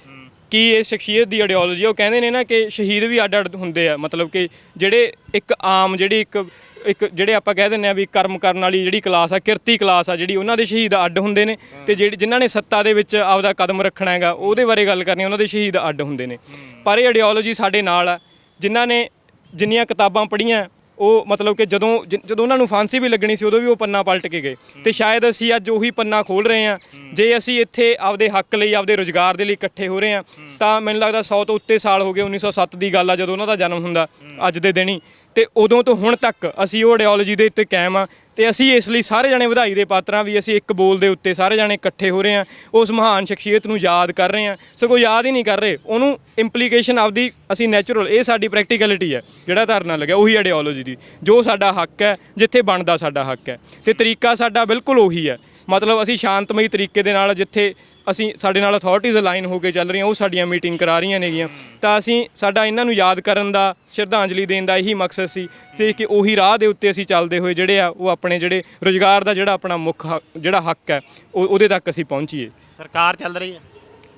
ਕੀ ਇਹ ਸ਼ਖਸੀਅਤ ਦੀ ਆਈਡੀਓਲੋਜੀ ਉਹ ਕਹਿੰਦੇ ਨੇ ਨਾ ਕਿ ਸ਼ਹੀਦ ਵੀ ਅੱਡ ਅੱਡ ਹੁੰਦੇ ਆ। ਮਤਲਬ ਕਿ ਜਿਹੜੇ ਇੱਕ ਆਮ ਜਿਹੜੀ ਇੱਕ ਇੱਕ ਜਿਹੜੇ ਆਪਾਂ ਕਹਿ ਦਿੰਦੇ ਆ ਵੀ ਕਰਮ ਕਰਨ ਵਾਲੀ ਜਿਹੜੀ ਕਲਾਸ ਆ ਕਿਰਤੀ ਕਲਾਸ ਆ ਜਿਹੜੀ ਉਹਨਾਂ ਦੇ ਸ਼ਹੀਦ ਅੱਡ ਹੁੰਦੇ ਨੇ ਤੇ ਜਿਹੜੀ ਜਿਨ੍ਹਾਂ ਨੇ ਸੱਤਾ ਦੇ ਵਿੱਚ ਆਪਦਾ ਕਦਮ ਰੱਖਣਾ ਹੈਗਾ ਉਹਦੇ ਬਾਰੇ ਗੱਲ ਕਰਨੀ ਉਹਨਾਂ ਦੇ ਸ਼ਹੀਦ ਅੱਡ ਹੁੰਦੇ ਨੇ। ਪਰ ਇਹ ਆਈਡੀਓਲੋਜੀ ਸਾਡੇ ਨਾਲ ਆ ਜਿਨ੍ਹਾਂ ਨੇ ਜਿੰਨੀਆਂ ਕਿਤਾਬਾਂ ਪੜ੍ਹੀਆਂ ਉਹ ਮਤਲਬ ਕਿ ਜਦੋਂ ਜਦੋਂ ਉਹਨਾਂ ਨੂੰ ਫਾਂਸੀ ਵੀ ਲੱਗਣੀ ਸੀ ਉਦੋਂ ਵੀ ਉਹ ਪੰਨਾ ਪਲਟ ਕੇ ਗਏ। ਤੇ ਸ਼ਾਇਦ ਅਸੀਂ ਅੱਜ ਉਹੀ ਪੰਨਾ ਖੋਲ ਰਹੇ ਹਾਂ। ਜੇ ਅਸੀਂ ਇੱਥੇ ਆਪਦੇ ਹੱਕ ਲਈ ਆਪਦੇ ਰੋਜ਼ਗਾਰ ਦੇ ਲਈ ਇਕੱਠੇ ਹੋ ਰਹੇ ਹਾਂ। ਤਾਂ ਮੈਨੂੰ ਲੱਗਦਾ 100 ਤੋਂ ਉੱਤੇ ਸਾਲ ਹੋ ਗਏ 1907 ਦੀ ਗੱਲ ਆ ਜਦੋਂ ਉਹਨਾਂ ਦਾ ਜਨਮ ਹੁੰਦਾ ਅੱਜ ਦੇ ਦਿਨ ਹੀ। ਤੇ ਉਦੋਂ ਤੋਂ ਹੁਣ ਤੱਕ ਅਸੀਂ ਉਹ ਆਈਡੀਓਲੋਜੀ ਦੇ ਉੱਤੇ ਕਾਇਮ ਆ ਤੇ ਅਸੀਂ ਇਸ ਲਈ ਸਾਰੇ ਜਣੇ ਵਧਾਈ ਦੇ ਪਾਤਰਾਂ ਵੀ ਅਸੀਂ ਇੱਕ ਬੋਲ ਦੇ ਉੱਤੇ ਸਾਰੇ ਜਣੇ ਇਕੱਠੇ ਹੋ ਰਹੇ ਹਾਂ, ਉਸ ਮਹਾਨ ਸ਼ਖਸੀਅਤ ਨੂੰ ਯਾਦ ਕਰ ਰਹੇ ਹਾਂ। ਸਗੋਂ ਯਾਦ ਹੀ ਨਹੀਂ ਕਰ ਰਹੇ, ਉਹਨੂੰ ਇੰਪਲੀਕੇਸ਼ਨ ਆਪਦੀ ਅਸੀਂ ਨੈਚੁਰਲ ਇਹ ਸਾਡੀ ਪ੍ਰੈਕਟੀਕੈਲਿਟੀ ਹੈ, ਜਿਹੜਾ ਧਰਨਾ ਲੱਗਿਆ, ਉਹੀ ਆਈਡੀਓਲੋਜੀ ਦੀ, ਜੋ ਸਾਡਾ ਹੱਕ ਹੈ, ਜਿੱਥੇ ਬਣਦਾ ਸਾਡਾ ਹੱਕ ਹੈ। ਤੇ ਤਰੀਕਾ ਸਾਡਾ ਬਿਲਕੁਲ ਉਹੀ ਹੈ। ਮਤਲਬ ਅਸੀਂ ਸ਼ਾਂਤਮਈ ਤਰੀਕੇ ਦੇ ਨਾਲ ਜਿੱਥੇ ਅਸੀਂ ਸਾਡੇ ਨਾਲ ਅਥਾਰਟੀਜ਼ ਅਲਾਈਨ ਹੋ ਕੇ ਚੱਲ ਰਹੀਆਂ, ਉਹ ਸਾਡੀਆਂ ਮੀਟਿੰਗ ਕਰਾ ਰਹੀਆਂ ਨੇਗੀਆਂ। ਤਾਂ ਅਸੀਂ ਸਾਡਾ ਇਹਨਾਂ ਨੂੰ ਯਾਦ ਕਰਨ ਦਾ, ਸ਼ਰਧਾਂਜਲੀ ਦੇਣ ਦਾ ਇਹੀ ਮਕਸਦ ਸੀ ਸੀ ਕਿ ਉਹੀ ਰਾਹ ਦੇ ਉੱਤੇ ਅਸੀਂ ਚੱਲਦੇ ਹੋਏ ਜਿਹੜੇ ਆ, ਉਹ ਆਪਣੇ ਜਿਹੜੇ ਰੋਜ਼ਗਾਰ ਦਾ ਜਿਹੜਾ ਆਪਣਾ ਮੁੱਖ ਹੱਕ- ਜਿਹੜਾ ਹੱਕ ਹੈ, ਉਹ ਉਹਦੇ ਤੱਕ ਅਸੀਂ ਪਹੁੰਚੀਏ। ਸਰਕਾਰ ਚੱਲ ਰਹੀ ਹੈ?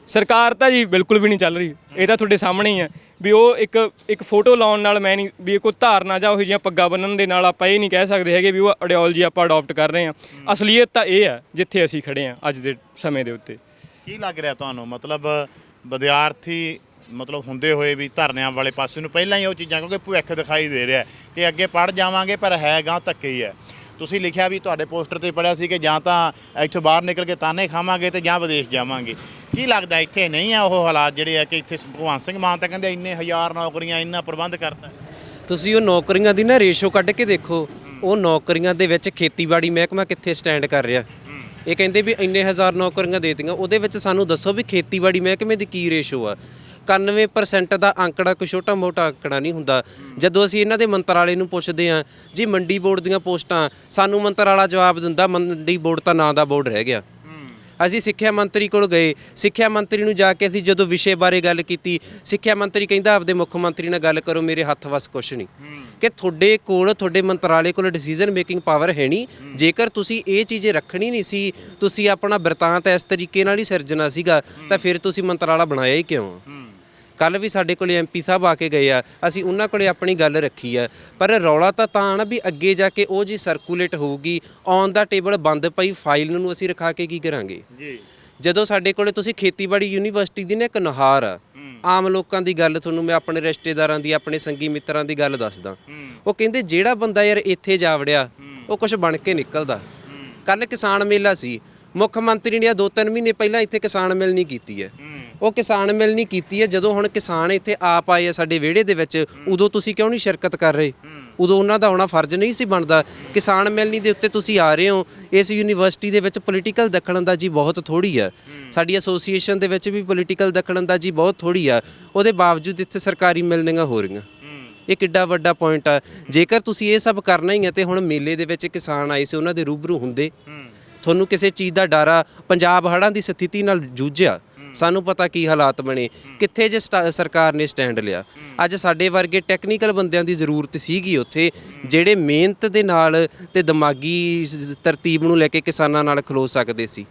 ਸਰਕਾਰ ਤਾਂ ਜੀ ਬਿਲਕੁਲ ਵੀ ਨਹੀਂ ਚੱਲ ਰਹੀ। ਇਹ ਤਾਂ ਤੁਹਾਡੇ ਸਾਹਮਣੇ ਹੀ ਹੈ ਵੀ ਉਹ ਇੱਕ ਇੱਕ ਫੋਟੋ ਲਾਉਣ ਨਾਲ ਮੈਂ ਨਹੀਂ ਵੀ ਕੋਈ ਧਾਰਨਾ ਜਾਂ ਉਹ ਜਿਹੀਆਂ ਪੱਗਾਂ ਬੰਨਣ ਦੇ ਨਾਲ ਆਪਾਂ ਇਹ ਨਹੀਂ ਕਹਿ ਸਕਦੇ ਹੈਗੇ ਵੀ ਉਹ ਆਈਡੀਓਲੋਜੀ ਆਪਾਂ ਅਡਾਪਟ ਕਰ ਰਹੇ ਹਾਂ। ਅਸਲੀਅਤ ਤਾਂ ਇਹ ਹੈ ਜਿੱਥੇ ਅਸੀਂ ਖੜੇ ਹਾਂ ਅੱਜ ਦੇ ਸਮੇਂ ਦੇ ਉੱਤੇ। ਕੀ ਲੱਗ ਰਿਹਾ ਤੁਹਾਨੂੰ? ਮਤਲਬ ਵਿਦਿਆਰਥੀ ਮਤਲਬ ਹੁੰਦੇ ਹੋਏ ਵੀ ਧਰਨਿਆਂ ਵਾਲੇ ਪਾਸੇ ਨੂੰ ਪਹਿਲਾਂ ਹੀ ਉਹ ਚੀਜ਼ਾਂ ਕਿਉਂਕਿ ਭਵਿੱਖ ਦਿਖਾਈ ਦੇ ਰਿਹਾ ਕਿ ਅੱਗੇ ਪੜ ਜਾਵਾਂਗੇ ਪਰ ਹੈ ਗਾਂ ਧੱਕੇ ਹੀ ਹੈ। ਤੁਸੀਂ ਲਿਖਿਆ ਵੀ ਤੁਹਾਡੇ ਪੋਸਟਰ ਤੇ ਪੜਿਆ ਸੀ ਕਿ ਜਾਂ ਤਾਂ ਇੱਥੋਂ ਬਾਹਰ ਨਿਕਲ ਕੇ ਤਾਨੇ ਖਾਵਾਂਗੇ ਤੇ ਜਾਂ ਵਿਦੇਸ਼ ਜਾਵਾਂਗੇ। ਕੀ ਲੱਗਦਾ ਇੱਥੇ ਨਹੀਂ ਆ ਉਹ ਹਾਲਾਤ ਜਿਹੜੇ ਆ ਕਿ ਇੱਥੇ ਭਗਵੰਤ ਸਿੰਘ ਮਾਨ ਤਾਂ ਕਹਿੰਦੇ ਇੰਨੇ ਹਜ਼ਾਰ ਨੌਕਰੀਆਂ, ਇੰਨਾ ਪ੍ਰਬੰਧ ਕਰਤਾ। ਤੁਸੀਂ ਉਹ ਨੌਕਰੀਆਂ ਦੀ ਨਾ ਰੇਸ਼ੋ ਕੱਢ ਕੇ ਦੇਖੋ, ਉਹ ਨੌਕਰੀਆਂ ਦੇ ਵਿੱਚ ਖੇਤੀਬਾੜੀ ਮਹਿਕਮਾ ਕਿੱਥੇ ਸਟੈਂਡ ਕਰ ਰਿਹਾ। ਇਹ ਕਹਿੰਦੇ ਵੀ ਇੰਨੇ ਹਜ਼ਾਰ ਨੌਕਰੀਆਂ ਦੇਤੀਆਂ, ਉਹਦੇ ਵਿੱਚ ਸਾਨੂੰ ਦੱਸੋ ਵੀ ਖੇਤੀਬਾੜੀ ਮਹਿਕਮੇ ਦੀ ਕੀ ਰੇਸ਼ੋ ਆ। 91% ਦਾ ਅੰਕੜਾ ਕੋਈ ਛੋਟਾ ਮੋਟਾ ਅੰਕੜਾ ਨਹੀਂ ਹੁੰਦਾ। ਜਦੋਂ ਅਸੀਂ ਇਹਨਾਂ ਦੇ ਮੰਤਰਾਲੇ ਨੂੰ ਪੁੱਛਦੇ ਹਾਂ, ਜੀ ਮੰਡੀ ਬੋਰਡ ਦੀਆਂ ਪੋਸਟਾਂ, ਸਾਨੂੰ ਮੰਤਰਾਲਾ ਜਵਾਬ ਦਿੰਦਾ, ਮੰਡੀ ਬੋਰਡ ਤਾਂ ਨਾਂ ਦਾ ਬੋਰਡ ਰਹਿ ਗਿਆ। ਅਸੀਂ ਸਿੱਖਿਆ ਮੰਤਰੀ ਕੋਲ ਗਏ। ਸਿੱਖਿਆ ਮੰਤਰੀ ਨੂੰ ਜਾ ਕੇ ਅਸੀਂ ਜਦੋਂ ਵਿਸ਼ੇ ਬਾਰੇ ਗੱਲ ਕੀਤੀ, ਸਿੱਖਿਆ ਮੰਤਰੀ ਕਹਿੰਦਾ, ਆਪਦੇ ਮੁੱਖ ਮੰਤਰੀ ਨਾਲ ਗੱਲ ਕਰੋ, ਮੇਰੇ ਹੱਥ ਵਸ ਕੁਛ ਨਹੀਂ। ਕਿ ਤੁਹਾਡੇ ਕੋਲ, ਤੁਹਾਡੇ ਮੰਤਰਾਲੇ ਕੋਲ ਡਿਸੀਜਨ ਮੇਕਿੰਗ ਪਾਵਰ ਹੈ ਨਹੀਂ। ਜੇਕਰ ਤੁਸੀਂ ਇਹ ਚੀਜ਼ ਰੱਖਣੀ ਨਹੀਂ ਸੀ, ਤੁਸੀਂ ਆਪਣਾ ਬਿਰਤਾਂਤ ਇਸ ਤਰੀਕੇ ਨਾਲ ਹੀ ਸਿਰਜਣਾ ਸੀਗਾ, ਤਾਂ ਫਿਰ ਤੁਸੀਂ ਮੰਤਰਾਲਾ ਬਣਾਇਆ ਹੀ ਕਿਉਂ? ਕੱਲ ਵੀ ਸਾਡੇ ਕੋਲੇ ਐਮਪੀ ਸਾਹਿਬ ਆ ਕੇ ਗਏ ਆ ਅਸੀਂ ਉਹਨਾਂ ਕੋਲੇ ਆਪਣੀ ਗੱਲ ਰੱਖੀ ਆ। ਪਰ ਰੌਲਾ ਤਾਂ ਤਾਂ ਨਾ ਵੀ ਅੱਗੇ ਜਾ ਕੇ ਉਹ ਜੀ ਸਰਕੂਲੇਟ ਹੋਊਗੀ ਔਨ ਦਾ ਟੇਬਲ ਬੰਦ ਪਈ ਫਾਈਲ ਨੂੰ ਅਸੀਂ ਰਖਾ ਕੇ ਕੀ ਕਰਾਂਗੇ? ਜੀ। ਜਦੋਂ ਸਾਡੇ ਕੋਲੇ ਤੁਸੀਂ ਖੇਤੀਬਾੜੀ ਯੂਨੀਵਰਸਿਟੀ ਦੀ ਨਾ ਇੱਕ ਨੁਹਾਰ ਆ ਆਮ ਲੋਕਾਂ ਦੀ ਗੱਲ ਤੁਹਾਨੂੰ ਮੈਂ ਆਪਣੇ ਰਿਸ਼ਤੇਦਾਰਾਂ ਦੀ ਆਪਣੇ ਸੰਗੀ ਮਿੱਤਰਾਂ ਦੀ ਗੱਲ ਦੱਸਦਾ। ਉਹ ਕਹਿੰਦੇ ਜਿਹੜਾ ਬੰਦਾ ਯਾਰ ਇੱਥੇ ਜਾ ਵੜਿਆ ਉਹ ਕੁਝ ਬਣ ਕੇ ਨਿਕਲਦਾ। ਕੱਲ ਕਿਸਾਨ ਮੇਲਾ ਸੀ ਮੁੱਖ ਮੰਤਰੀ ਨੇ ਦੋ ਤਿੰਨ ਮਹੀਨੇ ਪਹਿਲਾਂ ਇੱਥੇ ਕਿਸਾਨ ਮਿਲਣੀ ਕੀਤੀ ਹੈ। ਉਹ ਕਿਸਾਨ ਮਿਲਣੀ ਕੀਤੀ ਹੈ। ਜਦੋਂ ਹੁਣ ਕਿਸਾਨ ਇੱਥੇ ਆਪ ਆਏ ਆ ਸਾਡੇ ਵਿਹੜੇ ਦੇ ਵਿੱਚ ਉਦੋਂ ਤੁਸੀਂ ਕਿਉਂ ਨਹੀਂ ਸ਼ਿਰਕਤ ਕਰ ਰਹੇ? ਉਦੋਂ ਉਹਨਾਂ ਦਾ ਆਉਣਾ ਫਰਜ਼ ਨਹੀਂ ਸੀ ਬਣਦਾ। ਕਿਸਾਨ ਮਿਲਣੀ ਦੇ ਉੱਤੇ ਤੁਸੀਂ ਆ ਰਹੇ ਹੋ। ਇਸ ਯੂਨੀਵਰਸਿਟੀ ਦੇ ਵਿੱਚ ਪੋਲੀਟੀਕਲ ਦਖਲਅੰਦਾਜ਼ੀ ਬਹੁਤ ਥੋੜੀ ਆ। ਸਾਡੀ ਐਸੋਸੀਏਸ਼ਨ ਦੇ ਵਿੱਚ ਵੀ ਪੋਲੀਟੀਕਲ ਦਖਲਅੰਦਾਜ਼ੀ ਬਹੁਤ ਥੋੜੀ ਆ। ਉਹਦੇ ਬਾਵਜੂਦ ਇੱਥੇ ਸਰਕਾਰੀ ਮਿਲਣੀਆਂ ਹੋ ਰਹੀਆਂ। ਇਹ ਕਿੱਡਾ ਵੱਡਾ ਪੁਆਇੰਟ ਆ। ਜੇਕਰ ਤੁਸੀਂ ਇਹ ਸਭ ਕਰਨਾ ਹੀ ਹੈ ਤੇ ਹੁਣ ਮੇਲੇ ਦੇ ਵਿੱਚ ਕਿਸਾਨ ਆਏ ਸੀ ਉਹਨਾਂ ਦੇ ਰੂਬਰੂ ਹੁੰਦੇ। ਤੁਹਾਨੂੰ ਕਿਸੇ ਚੀਜ਼ ਦਾ ਡਰ ਆ, ਪੰਜਾਬ ਹੜ੍ਹਾਂ ਦੀ ਸਥਿਤੀ ਨਾਲ ਜੂਝਿਆ, ਸਾਨੂੰ ਪਤਾ ਕੀ ਹਾਲਾਤ ਬਣੇ, ਕਿੱਥੇ ਜੇ ਸਟਾ- ਸਰਕਾਰ ਨੇ ਸਟੈਂਡ ਲਿਆ। ਅੱਜ ਸਾਡੇ ਵਰਗੇ ਟੈਕਨੀਕਲ ਬੰਦਿਆਂ ਦੀ ਜ਼ਰੂਰਤ ਸੀਗੀ ਉੱਥੇ, ਜਿਹੜੇ ਮਿਹਨਤ ਦੇ ਨਾਲ ਤੇ ਦਿਮਾਗੀ ਸ- ਤਰਤੀਬ ਨੂੰ ਲੈ ਕੇ ਕਿਸਾਨਾਂ ਨਾਲ ਖਲੋ ਸਕਦੇ ਸੀ।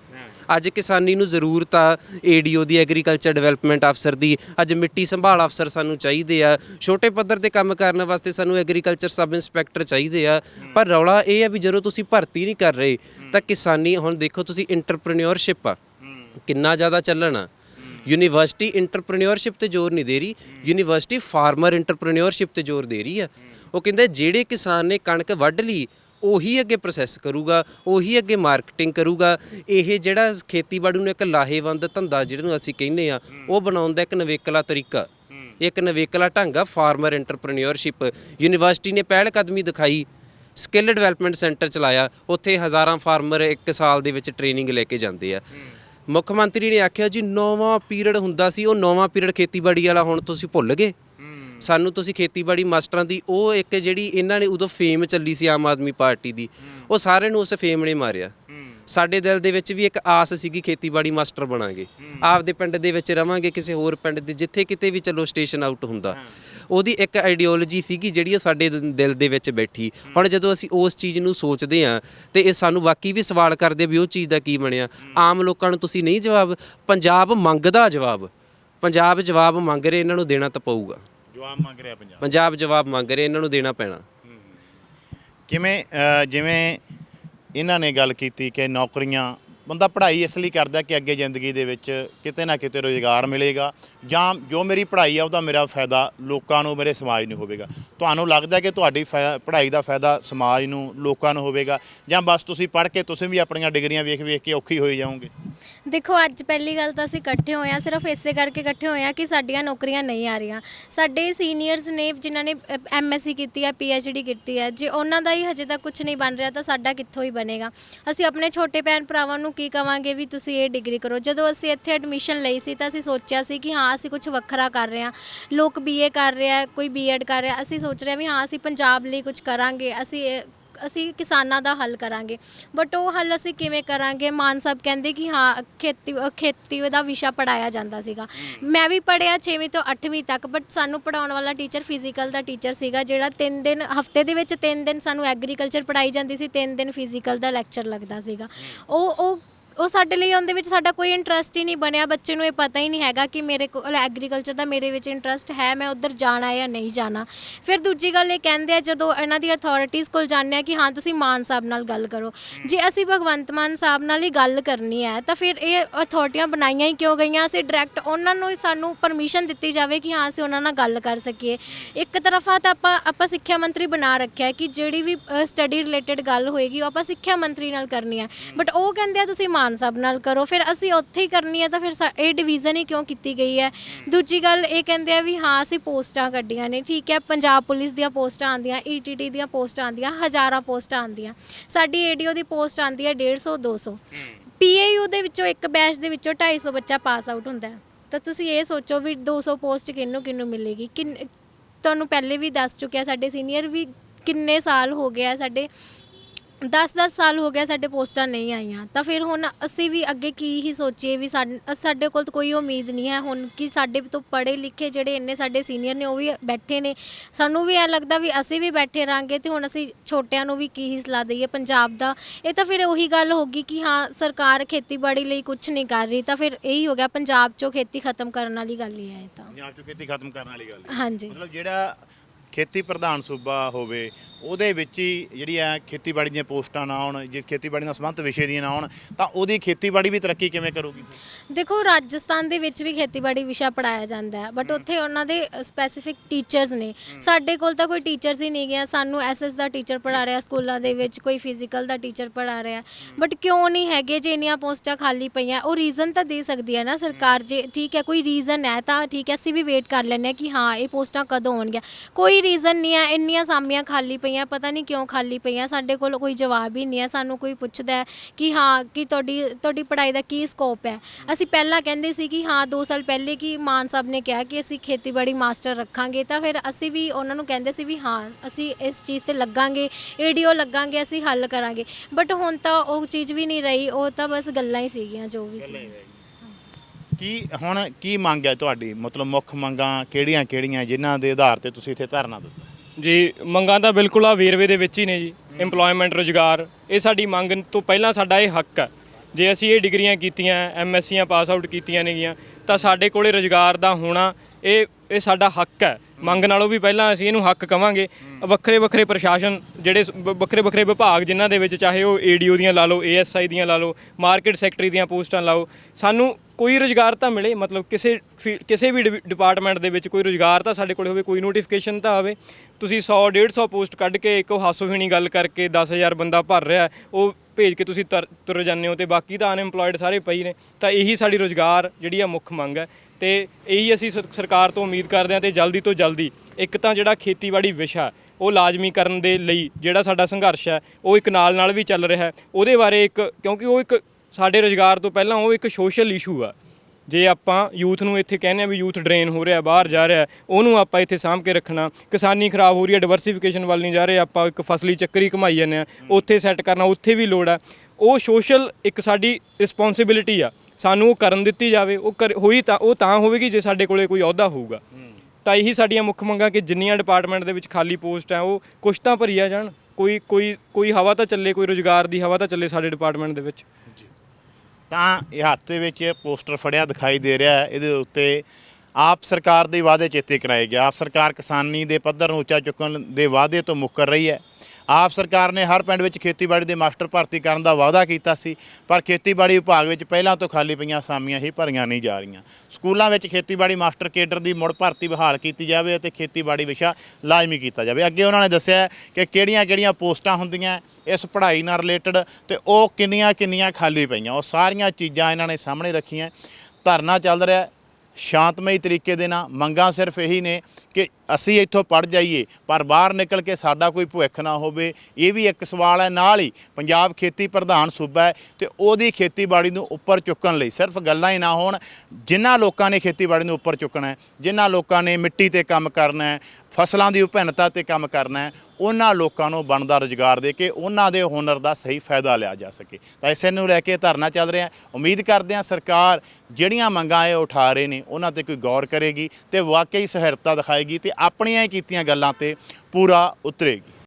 ਅੱਜ ਕਿਸਾਨੀ ਨੂੰ ਜ਼ਰੂਰਤ ਆ ਏਡੀਓ ਦੀ ਐਗਰੀਕਲਚਰ ਡਿਵੈਲਪਮੈਂਟ ਅਫਸਰ ਦੀ। ਅੱਜ ਮਿੱਟੀ ਸੰਭਾਲ ਅਫਸਰ ਸਾਨੂੰ ਚਾਹੀਦੇ ਆ। ਛੋਟੇ ਪੱਧਰ ਤੇ ਕੰਮ ਕਰਨ ਵਾਸਤੇ ਸਾਨੂੰ ਐਗਰੀਕਲਚਰ ਸਬ ਇੰਸਪੈਕਟਰ ਚਾਹੀਦੇ ਆ। ਪਰ ਰੌਲਾ ਇਹ ਆ ਵੀ ਜਦੋਂ ਤੁਸੀਂ ਭਰਤੀ ਨਹੀਂ ਕਰ ਰਹੇ, ਤਾਂ ਕਿਸਾਨੀ, ਹੁਣ ਦੇਖੋ ਤੁਸੀਂ ਇੰਟਰਪ੍ਰੀਨਿਓਰਸ਼ਿਪ ਆ। ਕਿੰਨਾ ਜ਼ਿਆਦਾ ਚੱਲਣਾ ਯੂਨੀਵਰਸਿਟੀ ਇੰਟਰਪ੍ਰੀਨਿਓਰਸ਼ਿਪ ਤੇ ਜ਼ੋਰ ਨਹੀਂ ਦੇ ਰਹੀ। ਯੂਨੀਵਰਸਿਟੀ ਫਾਰਮਰ ਇੰਟਰਪ੍ਰੀਨਿਓਰਸ਼ਿਪ ਤੇ ਜ਼ੋਰ ਦੇ ਰਹੀ ਆ। ਉਹ ਕਹਿੰਦੇ ਜਿਹੜੇ ਕਿਸਾਨ ਨੇ ਕਣਕ ਵੱਢ ਲਈ ਉਹੀ ਅੱਗੇ ਪ੍ਰੋਸੈਸ ਕਰੂਗਾ ਉਹੀ ਅੱਗੇ ਮਾਰਕੀਟਿੰਗ ਕਰੂਗਾ। ਇਹ ਜਿਹੜਾ ਖੇਤੀਬਾੜੀ ਨੂੰ ਇੱਕ ਲਾਹੇਵੰਦ ਧੰਦਾ ਜਿਹਨੂੰ ਅਸੀਂ ਕਹਿੰਦੇ ਆ ਉਹ ਬਣਾਉਣ ਦਾ ਇੱਕ ਨਵੇਕਲਾ ਤਰੀਕਾ। ਇੱਕ ਨਵੇਕਲਾ ਢੰਗ ਆ ਫਾਰਮਰ ਇੰਟਰਪ੍ਰੀਨਿਓਰਸ਼ਿਪ ਯੂਨੀਵਰਸਿਟੀ ਨੇ ਪਹਿਲ ਕਦਮੀ ਦਿਖਾਈ ਸਕਿੱਲ ਡਿਵੈਲਪਮੈਂਟ ਸੈਂਟਰ ਚਲਾਇਆ। ਉੱਥੇ ਹਜ਼ਾਰਾਂ ਫਾਰਮਰ ਇੱਕ ਸਾਲ ਦੇ ਵਿੱਚ ਟ੍ਰੇਨਿੰਗ ਲੈ ਕੇ ਜਾਂਦੇ ਆ। ਮੁੱਖ ਮੰਤਰੀ ਨੇ ਆਖਿਆ ਜੀ ਨੌਵਾਂ ਪੀਰੀਅਡ ਹੁੰਦਾ ਸੀ ਉਹ ਨੌਵਾਂ ਪੀਰੀਅਡ ਖੇਤੀਬਾੜੀ ਵਾਲਾ ਹੁਣ ਤੁਸੀਂ ਭੁੱਲ ਗਏ। ਸਾਨੂੰ ਤੁਸੀਂ ਖੇਤੀਬਾੜੀ ਮਾਸਟਰਾਂ ਦੀ ਉਹ ਇੱਕ ਜਿਹੜੀ ਇਹਨਾਂ ਨੇ ਉਦੋਂ ਫੇਮ ਚੱਲੀ ਸੀ ਆਮ ਆਦਮੀ ਪਾਰਟੀ ਦੀ ਉਹ ਸਾਰਿਆਂ ਨੂੰ ਉਸ ਫੇਮ ਨੇ ਮਾਰਿਆ। ਸਾਡੇ ਦਿਲ ਦੇ ਵਿੱਚ ਵੀ ਇੱਕ ਆਸ ਸੀਗੀ ਖੇਤੀਬਾੜੀ ਮਾਸਟਰ ਬਣਾਂਗੇ। ਆਪਦੇ ਪਿੰਡ ਦੇ ਵਿੱਚ ਰਵਾਂਗੇ ਕਿਸੇ ਹੋਰ ਪਿੰਡ ਦੇ ਜਿੱਥੇ ਕਿਤੇ ਵੀ ਚਲੋ ਸਟੇਸ਼ਨ ਆਊਟ ਹੁੰਦਾ। ਉਹਦੀ ਇੱਕ ਆਈਡੀਓਲੋਜੀ ਸੀਗੀ ਜਿਹੜੀ ਉਹ ਸਾਡੇ ਦਿਲ ਦੇ ਵਿੱਚ ਬੈਠੀ। ਹੁਣ ਜਦੋਂ ਅਸੀਂ ਉਸ ਚੀਜ਼ ਨੂੰ ਸੋਚਦੇ ਆ ਤੇ ਇਹ ਸਾਨੂੰ ਵਾਕਈ ਵੀ ਸਵਾਲ ਕਰਦੇ ਵੀ ਉਹ ਚੀਜ਼ ਦਾ ਕੀ ਬਣਿਆ। ਆਮ ਲੋਕਾਂ ਨੂੰ ਤੁਸੀਂ ਨਹੀਂ ਜਵਾਬ ਪੰਜਾਬ ਮੰਗਦਾ ਜਵਾਬ। ਪੰਜਾਬ ਜਵਾਬ ਮੰਗ ਰਹੇ ਇਹਨਾਂ ਨੂੰ ਦੇਣਾ ਤਾਂ ਪਊਗਾ। ਜਵਾਬ ਮੰਗ ਰਿਹਾ ਪੰਜਾਬ। ਪੰਜਾਬ ਜਵਾਬ ਮੰਗ ਰਹੇ ਇਹਨਾਂ ਨੂੰ ਦੇਣਾ ਪੈਣਾ। ਕਿਵੇਂ ਅ, ਜਿਵੇਂ ਇਹਨਾਂ ਨੇ ਗੱਲ ਕੀਤੀ ਕਿ ਨੌਕਰੀਆਂ ਬੰਦਾ ਪੜ੍ਹਾਈ ਇਸ ਲਈ ਕਰਦਾ ਕਿ ਅੱਗੇ ਜ਼ਿੰਦਗੀ ਦੇ ਵਿੱਚ ਕਿਤੇ ਨਾ ਕਿਤੇ ਰੋਜ਼ਗਾਰ ਮਿਲੇਗਾ ਜਾਂ ਜੋ ਮੇਰੀ ਪੜ੍ਹਾਈ ਆ, ਉਹਦਾ ਮੇਰਾ ਫਾਇਦਾ ਲੋਕਾਂ ਨੂੰ, ਮੇਰੇ ਸਮਾਜ ਨੂੰ ਹੋਵੇਗਾ। ਤੁਹਾਨੂੰ ਲੱਗਦਾ ਕਿ ਤੁਹਾਡੀ ਫਾਇ- ਪੜ੍ਹਾਈ ਦਾ ਫਾਇਦਾ ਸਮਾਜ ਨੂੰ, ਲੋਕਾਂ ਨੂੰ ਹੋਵੇਗਾ? ਜਾਂ ਬਸ ਤੁਸੀਂ ਪੜ੍ਹ ਕੇ ਤੁਸੀਂ ਵੀ ਆਪਣੀਆਂ ਡਿਗਰੀਆਂ ਵੇਖ ਵੇਖ ਕੇ ਔਖੀ ਹੋਈ ਜਾਓਗੇ? ਦੇਖੋ, ਅੱਜ ਪਹਿਲੀ ਗੱਲ ਤਾਂ ਅਸੀਂ ਇਕੱਠੇ ਹੋਏ ਆ ਸਿਰਫ ਇਸੇ ਕਰਕੇ ਇਕੱਠੇ ਹੋਏ ਆ ਕਿ ਸਾਡੀਆਂ ਨੌਕਰੀਆਂ ਨਹੀਂ ਆ ਰਹੀਆਂ। ਸਾਡੇ ਸੀਨੀਅਰਸ ਨੇ, ਜਿਨ੍ਹਾਂ ਨੇ ਐਮਐਸਸੀ ਕੀਤੀ ਹੈ ਪੀਐਚਡੀ ਕੀਤੀ ਹੈ, ਜੇ ਉਹਨਾਂ ਦਾ ਹੀ ਹਜੇ ਤੱਕ ਕੁਝ ਨਹੀਂ ਬਣ ਰਿਹਾ ਤਾਂ ਸਾਡਾ ਕਿੱਥੋਂ ਹੀ ਬਣੇਗਾ? ਅਸੀਂ ਆਪਣੇ ਛੋਟੇ ਭੈਣ ਭਰਾਵਾਂ ਨੂੰ ਕੀ ਕਵਾਂਗੇ ਵੀ ਤੁਸੀਂ ਇਹ ਡਿਗਰੀ ਕਰੋ? ਜਦੋਂ ਅਸੀਂ ਇੱਥੇ ਐਡਮਿਸ਼ਨ ਲਈ ਸੀ ਤਾਂ ਅਸੀਂ ਸੋਚਿਆ ਸੀ ਕਿ ਹਾਂ ਅਸੀਂ ਕੁਝ ਵੱਖਰਾ ਕਰ ਰਹੇ ਹਾਂ ਲੋਕ ਬੀਏ ਕਰ ਰਿਹਾ ਕੋਈ ਬੀਐਡ ਕਰ ਰਿਹਾ ਅਸੀਂ ਸੋਚ ਰਹੇ ਹਾਂ ਵੀ ਹਾਂ ਅਸੀਂ ਪੰਜਾਬ ਲਈ ਕੁਝ ਕਰਾਂਗੇ ਅਸੀਂ ਇਹ- ਅਸੀਂ ਕਿਸਾਨਾਂ ਦਾ ਹੱਲ ਕਰਾਂਗੇ। ਬਟ ਉਹ ਹੱਲ ਅਸੀਂ ਕਿਵੇਂ ਕਰਾਂਗੇ? ਮਾਨ ਸਾਹਿਬ ਕਹਿੰਦੇ ਕਿ ਹਾਂ ਖੇਤੀ ਅ, ਖੇਤੀ ਦਾ ਵਿਸ਼ਾ ਪੜਾਇਆ ਜਾਂਦਾ ਸੀਗਾ। ਮੈਂ ਵੀ ਪੜਿਆ 6ਵੀਂ ਤੋਂ 8ਵੀਂ ਤੱਕ ਬਟ ਸਾਨੂੰ ਪੜਾਉਣ ਵਾਲਾ ਟੀਚਰ ਫਿਜ਼ੀਕਲ ਦਾ ਟੀਚਰ ਸੀਗਾ ਜਿਹੜਾ 3 ਦਿਨ ਹਫ਼ਤੇ ਦੇ ਵਿੱਚ 3 ਦਿਨ ਸਾਨੂੰ ਐਗਰੀਕਲਚਰ ਪੜਾਈ ਜਾਂਦੀ ਸੀ 3 ਦਿਨ ਫਿਜ਼ੀਕਲ ਦਾ ਲੈਕਚਰ ਲੱਗਦਾ ਸੀਗਾ। ਉਹ ਉਹ ਉਹ ਸਾਡੇ ਲਈ ਉਹਦੇ ਵਿੱਚ ਸਾਡਾ ਕੋਈ ਇੰਟਰਸਟ ਹੀ ਨਹੀਂ ਬਣਿਆ। ਬੱਚੇ ਨੂੰ ਇਹ ਪਤਾ ਹੀ ਨਹੀਂ ਹੈਗਾ ਕਿ ਮੇਰੇ ਕੋਲ ਐਗਰੀਕਲਚਰ ਦਾ ਮੇਰੇ ਵਿੱਚ ਇੰਟਰਸਟ ਹੈ ਮੈਂ ਉੱਧਰ ਜਾਣਾ ਜਾਂ ਨਹੀਂ ਜਾਣਾ। ਫਿਰ ਦੂਜੀ ਗੱਲ ਇਹ ਕਹਿੰਦੇ ਆ ਜਦੋਂ ਇਹਨਾਂ ਦੀ ਅਥਾਰਟੀਆਂ ਕੋਲ ਜਾਂਦੇ ਆ ਕਿ ਹਾਂ ਤੁਸੀਂ ਮਾਨ ਸਾਹਿਬ ਨਾਲ ਗੱਲ ਕਰੋ। ਜੇ ਅਸੀਂ ਭਗਵੰਤ ਮਾਨ ਸਾਹਿਬ ਨਾਲ ਹੀ ਗੱਲ ਕਰਨੀ ਹੈ ਤਾਂ ਫਿਰ ਇਹ ਅਥਾਰਟੀਆਂ ਬਣਾਈਆਂ ਹੀ ਕਿਉਂ ਗਈਆਂ? ਅਸੀਂ ਡਾਇਰੈਕਟ ਉਹਨਾਂ ਨੂੰ ਹੀ ਸਾਨੂੰ ਪਰਮਿਸ਼ਨ ਦਿੱਤੀ ਜਾਵੇ ਕਿ ਹਾਂ ਅਸੀਂ ਉਹਨਾਂ ਨਾਲ ਗੱਲ ਕਰ ਸਕੀਏ। ਇੱਕ ਤਰਫਾ ਤਾਂ ਆਪਾਂ ਆਪਾਂ ਸਿੱਖਿਆ ਮੰਤਰੀ ਬਣਾ ਰੱਖਿਆ ਕਿ ਜਿਹੜੀ ਵੀ ਸਟੱਡੀ ਰਿਲੇਟਡ ਗੱਲ ਹੋਏਗੀ ਉਹ ਆਪਾਂ ਸਿੱਖਿਆ ਮੰਤਰੀ ਨਾਲ ਕਰਨੀ ਹੈ। ਬਟ ਉਹ ਕਹਿੰਦੇ ਆ ਤੁਸੀਂ ਮਾਨ ਸਾਹਿਬ ਨਾਲ ਕਰੋ। ਫਿਰ ਅਸੀਂ ਉੱਥੇ ਹੀ ਕਰਨੀ ਹੈ ਤਾਂ ਫਿਰ ਸਾ- ਇਹ ਡਿਵੀਜ਼ਨ ਹੀ ਕਿਉਂ ਕੀਤੀ ਗਈ ਹੈ? ਦੂਜੀ ਗੱਲ ਇਹ ਕਹਿੰਦੇ ਆ ਵੀ ਹਾਂ ਅਸੀਂ ਪੋਸਟਾਂ ਕੱਢੀਆਂ ਨੇ ਠੀਕ ਹੈ। ਪੰਜਾਬ ਪੁਲਿਸ ਦੀਆਂ ਪੋਸਟਾਂ ਆਉਂਦੀਆਂ ਈਟੀਟੀ ਦੀਆਂ ਪੋਸਟਾਂ ਆਉਂਦੀਆਂ ਹਜ਼ਾਰਾਂ ਪੋਸਟਾਂ ਆਉਂਦੀਆਂ। ਸਾਡੀ ਏਡੀਓ ਦੀ ਪੋਸਟ ਆਉਂਦੀ ਹੈ 150 200 ਪੀਏਯੂ ਦੇ ਵਿੱਚੋਂ ਇੱਕ ਬੈਚ ਦੇ ਵਿੱਚੋਂ 250 ਬੱਚਾ ਪਾਸ ਆਊਟ ਹੁੰਦਾ ਹੈ। ਤਾਂ ਤੁਸੀਂ ਇਹ ਸੋਚੋ ਵੀ 200 ਪੋਸਟ ਕਿਹਨੂੰ ਕਿਹਨੂੰ ਮਿਲੇਗੀ? ਕਿੰਨ ਤੁਹਾਨੂੰ ਪਹਿਲੇ ਵੀ ਦੱਸ ਚੁੱਕਿਆ ਸਾਡੇ ਸੀਨੀਅਰ ਵੀ ਕਿੰਨੇ ਸਾਲ ਹੋ ਗਿਆ ਸਾਡੇ 10-10 ਸਾਲ ਹੋ ਗਿਆ ਸਾਡੇ ਪੋਸਟਾਂ ਨਹੀਂ ਆਈਆਂ। ਤਾਂ ਫਿਰ ਹੁਣ ਅਸੀਂ ਵੀ ਅੱਗੇ ਕੀ ਹੀ ਸੋਚੀਏ ਵੀ ਸਾਡ- ਸਾਡੇ ਕੋਲ ਤਾਂ ਕੋਈ ਉਮੀਦ ਨਹੀਂ ਹੈ। ਹੁਣ ਕਿ ਸਾਡੇ ਤੋਂ ਪੜ੍ਹੇ ਲਿਖੇ ਜਿਹੜੇ ਇੰਨੇ ਸਾਡੇ ਸੀਨੀਅਰ ਨੇ ਉਹ ਵੀ ਬੈਠੇ ਨੇ। ਸਾਨੂੰ ਵੀ ਐ ਲੱਗਦਾ ਵੀ ਅਸੀਂ ਵੀ ਬੈਠੇ ਰਾਂਗੇ ਤੇ ਹੁਣ ਅਸੀਂ ਛੋਟਿਆਂ ਨੂੰ ਵੀ ਕੀ ਹੀ ਸਲਾਹ ਦਈਏ ਪੰਜਾਬ ਦਾ। ਇਹ ਤਾਂ ਫਿਰ ਉਹੀ ਗੱਲ ਹੋਗੀ ਕਿ ਹਾਂ ਸਰਕਾਰ ਖੇਤੀਬਾੜੀ ਲਈ ਕੁਝ ਨਹੀਂ ਕਰ ਰਹੀ ਤਾਂ ਫਿਰ ਇਹੀ ਹੋ ਗਿਆ ਪੰਜਾਬ 'ਚੋਂ ਖੇਤੀ ਖਤਮ ਕਰਨ ਵਾਲੀ ਗੱਲ ਹੀ ਹੈ ਇਹ ਤਾਂ। ਪੰਜਾਬ ਚੋਂ ਖੇਤੀ ਖਤਮ ਕਰਨ ਵਾਲੀ ਗੱਲ ਹੈ। ਹਾਂਜੀ। ਮਤਲਬ ਜਿਹੜਾ ਖੇਤੀ ਪ੍ਰਧਾਨ ਸੂਬਾ ਹੋਵੇ ਉਹਦੇ ਵਿੱਚ ਹੀ ਜਿਹੜੀ ਆ ਖੇਤੀਬਾੜੀ ਦੀਆਂ ਪੋਸਟਾਂ ਨਾ ਆਉਣ ਜਿਸ ਖੇਤੀਬਾੜੀ ਨਾਲ ਸੰਬੰਧਿਤ ਵਿਸ਼ੇ ਦੀਆਂ ਨਾ ਆਉਣ ਤਾਂ ਉਹਦੀ ਖੇਤੀਬਾੜੀ ਵੀ ਤਰੱਕੀ ਕਿਵੇਂ ਕਰੂਗੀ? ਦੇਖੋ ਰਾਜਸਥਾਨ ਦੇ ਵਿੱਚ ਵੀ ਖੇਤੀਬਾੜੀ ਵਿਸ਼ਾ ਪੜਾਇਆ ਜਾਂਦਾ ਹੈ ਬਟ ਉੱਥੇ ਉਹਨਾਂ ਦੇ ਸਪੈਸੀਫਿਕ ਟੀਚਰਸ ਨੇ। ਸਾਡੇ ਕੋਲ ਤਾਂ ਕੋਈ ਟੀਚਰਸ ਹੀ ਨਹੀਂ ਗਿਆ ਸਾਨੂੰ ਐਸਐਸ ਦਾ ਟੀਚਰ ਪੜਾ ਰਿਹਾ ਸਕੂਲਾਂ ਦੇ ਵਿੱਚ ਕੋਈ ਫਿਜ਼ੀਕਲ ਦਾ ਟੀਚਰ ਪੜਾ ਰਿਹਾ। ਬਟ ਕਿਉਂ ਨਹੀਂ ਹੈਗੇ ਜੇ ਇੰਨੀਆਂ ਪੋਸਟਾਂ ਖਾਲੀ ਪਈਆਂ? ਉਹ ਰੀਜ਼ਨ ਤਾਂ ਦੇ ਸਕਦੀ ਹੈ ਨਾ ਸਰਕਾਰ ਜੇ ਠੀਕ ਹੈ ਕੋਈ ਰੀਜ਼ਨ ਹੈ ਤਾਂ ਠੀਕ ਹੈ ਅਸੀਂ ਵੀ ਵੇਟ ਕਰ ਲੈਂਦੇ ਹਾਂ ਕਿ ਹਾਂ ਇਹ ਪੋਸਟਾਂ ਕਦੋਂ ਆਉਣਗੀਆਂ। ਕੋਈ ਰੀਜ਼ਨ ਨਹੀਂ ਹੈ ਇੰਨੀਆਂ ਸਾਮੀਆਂ ਖਾਲੀ ਪਈਆਂ, ਪਤਾ ਨਹੀਂ ਕਿਉਂ ਖਾਲੀ ਪਈਆਂ, ਸਾਡੇ ਕੋਲ ਕੋਈ ਜਵਾਬ ਹੀ ਨਹੀਂ ਹੈ ਸਾਨੂੰ ਕੋਈ ਪੁੱਛਦਾ ਹੈ ਕਿ ਹਾਂ, ਕਿ ਤੁਹਾਡੀ ਤੁਹਾਡੀ ਪੜ੍ਹਾਈ ਦਾ ਕੀ ਸਕੋਪ ਹੈ। ਅਸੀਂ ਪਹਿਲਾਂ ਕਹਿੰਦੇ ਸੀ ਕਿ ਹਾਂ 2 ਸਾਲ ਪਹਿਲੇ ਕਿ ਮਾਨ ਸਾਹਿਬ ਨੇ ਕਿਹਾ ਕਿ ਅਸੀਂ ਖੇਤੀਬਾੜੀ ਮਾਸਟਰ ਰੱਖਾਂਗੇ, ਤਾਂ ਫਿਰ ਅਸੀਂ ਵੀ ਉਹਨਾਂ ਨੂੰ ਕਹਿੰਦੇ ਸੀ ਵੀ ਹਾਂ, ਅਸੀਂ ਇਸ ਚੀਜ਼ ਤੇ ਲੱਗਾਂਗੇ, ਏਡੀਓ ਲੱਗਾਂਗੇ, ਅਸੀਂ ਹੱਲ ਕਰਾਂਗੇ। ਬਟ ਹੁਣ ਤਾਂ ਉਹ ਚੀਜ਼ ਵੀ ਨਹੀਂ ਰਹੀ, ਉਹ ਤਾਂ ਬਸ ਗੱਲਾਂ ਹੀ ਸੀਗੀਆਂ, ਜੋ ਵੀ ਸੀ। ਕੀ ਹੁਣ ਕੀ ਮੰਗ ਹੈ ਤੁਹਾਡੀ? ਮਤਲਬ ਮੁੱਖ ਮੰਗਾਂ ਕਿਹੜੀਆਂ ਕਿਹੜੀਆਂ ਜਿਨ੍ਹਾਂ ਦੇ ਆਧਾਰ ਤੇ ਤੁਸੀਂ ਇੱਥੇ ਧਰਨਾ ਦਿੱਤਾ? ਜੀ ਮੰਗਾਂ ਤਾਂ ਬਿਲਕੁਲ ਆ ਵੇਰਵੇ ਦੇ ਵਿੱਚ ਹੀ ਨੇ ਜੀ। EMPLOYMENT ਰੁਜ਼ਗਾਰ ਇਹ ਸਾਡੀ ਮੰਗ ਤੋਂ ਪਹਿਲਾਂ ਸਾਡਾ ਇਹ ਹੱਕ ਹੈ। ਜੇ ਅਸੀਂ ਇਹ ਡਿਗਰੀਆਂ ਕੀਤੀਆਂ ਐਮਐਸਸੀਆਂ ਪਾਸ ਆਊਟ ਕੀਤੀਆਂ ਨੇਗੀਆਂ ਤਾਂ ਸਾਡੇ ਕੋਲੇ ਰੁਜ਼ਗਾਰ ਦਾ ਹੋਣਾ ਇਹ ਇਹ ਸਾਡਾ ਹੱਕ ਹੈ। ਮੰਗ ਨਾਲੋਂ ਵੀ ਪਹਿਲਾਂ ਅਸੀਂ ਇਹਨੂੰ ਹੱਕ ਕਵਾਂਗੇ। ਵੱਖਰੇ ਵੱਖਰੇ ਪ੍ਰਸ਼ਾਸਨ ਜਿਹੜੇ ਵੱਖਰੇ ਵੱਖਰੇ ਵਿਭਾਗ ਜਿਨ੍ਹਾਂ ਦੇ ਵਿੱਚ ਚਾਹੇ ਉਹ ਏਡੀਓ ਦੀਆਂ ਲਾ ਲਓ ਏਐਸਆਈ ਦੀਆਂ ਲਾ ਲਓ ਮਾਰਕੀਟ ਸੈਕਟਰੀ ਦੀਆਂ ਪੋਸਟਾਂ ਲਾਓ ਸਾਨੂੰ ਕੋਈ ਰੁਜ਼ਗਾਰ ਤਾਂ ਮਿਲੇ, ਮਤਲਬ ਕਿਸੇ ਫੀ- ਕਿਸੇ ਵੀ ਡਿਵ- ਡਿਪਾਰਟਮੈਂਟ ਦੇ ਵਿੱਚ ਕੋਈ ਰੁਜ਼ਗਾਰ ਤਾਂ ਸਾਡੇ ਕੋਲ ਹੋਵੇ, ਕੋਈ ਨੋਟੀਫਿਕੇਸ਼ਨ ਤਾਂ ਆਵੇ, ਤੁਸੀਂ 100 150 ਪੋਸਟ ਕੱਢ ਕੇ ਇੱਕ ਹਾਸੋਹੀਣੀ ਗੱਲ ਕਰਕੇ 10000 ਬੰਦਾ ਭਰ ਰਿਹਾ, ਉਹ ਭੇਜ ਕੇ ਤੁਸੀਂ ਤਰ- ਤੁਰ ਜਾਂਦੇ ਹੋ ਤੇ ਬਾਕੀ ਤਾਂ ਅਨਐਮਪਲੋਇਡ ਸਾਰੇ ਪਈ ਨੇ, ਤਾਂ ਇਹੀ ਸਾਡੀ ਰੁਜ਼ਗਾਰ ਜਿਹੜੀ ਆ ਮੁੱਖ ਮੰਗ ਹੈ, ਤੇ ਇਹੀ ਅਸੀਂ ਸਰ- ਸਰਕਾਰ ਤੋਂ ਉਮੀਦ ਕਰਦੇ ਹਾਂ ਤੇ ਜਲਦੀ ਤੋਂ ਜਲਦੀ ਇੱਕ ਤਾਂ ਜਿਹੜਾ ਖੇਤੀਬਾੜੀ ਵਿਸ਼ਾ, ਉਹ ਲਾਜ਼ਮੀ ਕਰਨ ਦੇ ਲਈ ਜਿਹੜਾ ਸਾਡਾ ਸੰਘਰਸ਼ ਹੈ, ਉਹ ਇੱਕ ਨਾਲ ਨਾਲ ਵੀ ਚੱਲ ਰਿਹਾ ਉਹਦੇ ਬਾਰੇ ਇੱਕ, ਕਿਉਂਕਿ ਉਹ ਇੱਕ ਸਾਡੇ ਰੁਜ਼ਗਾਰ ਤੋਂ ਪਹਿਲਾਂ ਉਹ ਇੱਕ ਸੋਸ਼ਲ ਇਸ਼ੂ ਆ। ਜੇ ਆਪਾਂ ਯੂਥ ਨੂੰ ਇੱਥੇ ਕਹਿੰਦੇ ਆ ਵੀ ਯੂਥ ਡਰੇਨ ਹੋ ਰਿਹਾ, ਬਾਹਰ ਜਾ ਰਿਹਾ, ਉਹਨੂੰ ਆਪਾਂ ਇੱਥੇ ਸਾਂਭ ਕੇ ਰੱਖਣਾ। ਕਿਸਾਨੀ ਖਰਾਬ ਹੋ ਰਹੀ ਹੈ ਡਿਵਰਸਿਫਿਕੇਸ਼ਨ ਵੱਲ ਨਹੀਂ ਜਾ ਰਹੇ, ਆਪਾਂ ਇੱਕ ਫਸਲੀ ਚੱਕਰੀ ਘਮਾਈ ਜਾਂਦੇ ਆ ਉੱਥੇ ਸੈੱਟ ਕਰਨਾ, ਉੱਥੇ ਵੀ ਲੋੜ ਆ। ਉਹ ਸੋਸ਼ਲ ਇੱਕ ਸਾਡੀ ਰਿਸਪੌਂਸਿਬਿਲਿਟੀ ਆ। ਸਾਨੂੰ ਉਹ ਕਰਨ ਦਿੱਤੀ ਜਾਵੇ, ਉਹ ਕਰ- ਹੋਈ ਤਾਂ, ਉਹ ਤਾਂ ਹੋਵੇਗੀ ਜੇ ਸਾਡੇ ਕੋਲੇ ਕੋਈ ਅਹੁਦਾ ਹੋਊਗਾ। ਤਾਂ ਇਹੀ ਸਾਡੀਆਂ ਮੁੱਖ ਮੰਗਾਂ ਕਿ ਜਿੰਨੀਆਂ ਡਿਪਾਰਟਮੈਂਟ ਦੇ ਵਿੱਚ ਖਾਲੀ ਪੋਸਟ ਆ, ਉਹ ਕੁਛ ਤਾਂ ਭਰੀਆਂ ਜਾਣ। ਕੋਈ ਕੋਈ ਕੋਈ ਹਵਾ ਤਾਂ ਚੱਲੇ, ਕੋਈ ਰੁਜ਼ਗਾਰ ਦੀ ਹਵਾ ਤਾਂ ਚੱਲੇ ਸਾਡੇ ਡਿਪਾਰਟਮੈਂਟ ਦੇ ਵਿੱਚ। ਤਾਂ ਇਹ ਹੱਥ ਦੇ ਵਿੱਚ ਪੋਸਟਰ ਫੜਿਆ ਦਿਖਾਈ ਦੇ ਰਿਹਾ ਹੈ। ਇਹਦੇ ਉੱਤੇ ਆਪ ਸਰਕਾਰ ਦੇ ਵਾਅਦੇ ਚੇਤੇ ਕਰਾਏ ਗਏ ਆਪ ਸਰਕਾਰ ਕਿਸਾਨੀ ਦੇ ਪੱਧਰ ਨੂੰ ਉੱਚਾ ਚੁੱਕਣ ਦੇ ਵਾਅਦੇ ਤੋਂ ਮੁੱਕਰ ਰਹੀ ਹੈ। ਆਪ ਸਰਕਾਰ ਨੇ ਹਰ ਪਿੰਡ ਵਿੱਚ ਖੇਤੀਬਾੜੀ ਦੇ ਮਾਸਟਰ ਭਰਤੀ ਕਰਨ ਦਾ ਵਾਅਦਾ ਕੀਤਾ ਸੀ, ਪਰ ਖੇਤੀਬਾੜੀ ਵਿਭਾਗ ਵਿੱਚ ਪਹਿਲਾਂ ਤੋਂ ਖਾਲੀ ਪਈਆਂ ਅਸਾਮੀਆਂ ਹੀ ਭਰੀਆਂ ਨਹੀਂ ਜਾ ਰਹੀਆਂ। ਸਕੂਲਾਂ ਵਿੱਚ ਖੇਤੀਬਾੜੀ ਮਾਸਟਰ ਕੇਡਰ ਦੀ ਮੁੜ ਭਰਤੀ ਬਹਾਲ ਕੀਤੀ ਜਾਵੇ ਅਤੇ ਖੇਤੀਬਾੜੀ ਵਿਸ਼ਾ ਲਾਜ਼ਮੀ ਕੀਤਾ ਜਾਵੇ। ਅੱਗੇ ਉਹਨਾਂ ਨੇ ਦੱਸਿਆ ਕਿ ਕਿਹੜੀਆਂ-ਕਿਹੜੀਆਂ ਪੋਸਟਾਂ ਹੁੰਦੀਆਂ, ਇਸ ਪੜ੍ਹਾਈ ਨਾਲ ਰਿਲੇਟਡ ਤੇ ਉਹ ਕਿੰਨੀਆਂ-ਕਿੰਨੀਆਂ ਖਾਲੀ ਪਈਆਂ। ਉਹ ਸਾਰੀਆਂ ਚੀਜ਼ਾਂ ਇਹਨਾਂ ਨੇ ਸਾਹਮਣੇ ਰੱਖੀਆਂ। ਧਰਨਾ ਚੱਲ ਰਿਹਾ ਸ਼ਾਂਤਮਈ ਤਰੀਕੇ ਦੇ ਨਾਲ। ਮੰਗਾਂ ਸਿਰਫ ਇਹੀ ਨੇ ਕਿ ਅਸੀਂ ਇੱਥੋਂ ਪੜ ਜਾਈਏ, ਪਰ ਬਾਹਰ ਨਿਕਲ ਕੇ ਸਾਡਾ ਕੋਈ ਭਵਿੱਖ ਨਾ ਹੋਵੇ। ਇਹ ਵੀ ਇੱਕ ਸਵਾਲ ਹੈ। ਨਾਲ ਹੀ ਪੰਜਾਬ ਖੇਤੀ ਪ੍ਰਧਾਨ ਸੂਬਾ ਹੈ ਤੇ ਉਹਦੀ ਖੇਤੀਬਾੜੀ ਨੂੰ ਉੱਪਰ ਚੁੱਕਣ ਲਈ ਸਿਰਫ ਗੱਲਾਂ ਹੀ ਨਾ ਹੋਣ। ਜਿਨ੍ਹਾਂ ਲੋਕਾਂ ਨੇ ਖੇਤੀਬਾੜੀ ਨੂੰ ਉੱਪਰ ਚੁੱਕਣਾ ਹੈ, ਜਿਨ੍ਹਾਂ ਲੋਕਾਂ ਨੇ ਮਿੱਟੀ ਤੇ ਕੰਮ ਕਰਨਾ ਹੈ ਫਸਲਾਂ ਦੀ ਵਿਭਿੰਨਤਾ ਤੇ ਕੰਮ ਕਰਨਾ ਹੈ, ਉਹਨਾਂ ਲੋਕਾਂ ਨੂੰ ਬਣਦਾ ਰੁਜ਼ਗਾਰ ਦੇ ਕੇ ਉਹਨਾਂ ਦੇ ਹੁਨਰ ਦਾ ਸਹੀ ਫਾਇਦਾ ਲਿਆ ਜਾ ਸਕੇ। ਤਾਂ ਇਸੇ ਨੂੰ ਲੈ ਕੇ ਧਰਨਾ ਚੱਲ ਰਿਹਾ ਉਮੀਦ ਕਰਦੇ ਹਾਂ ਸਰਕਾਰ ਜਿਹੜੀਆਂ ਮੰਗਾਂ ਇਹ ਉਠਾ ਰਹੇ ਨੇ, ਉਹਨਾਂ ਤੇ ਕੋਈ ਗੌਰ ਕਰੇਗੀ ਤੇ ਵਾਕਈ ਸਹਿਰਤਾ ਦਿਖਾਏਗੀ ਤੇ ਆਪਣੀਆਂ ਹੀ ਕੀਤੀਆਂ ਗੱਲਾਂ ਤੇ ਪੂਰਾ ਉਤਰੇਗੀ।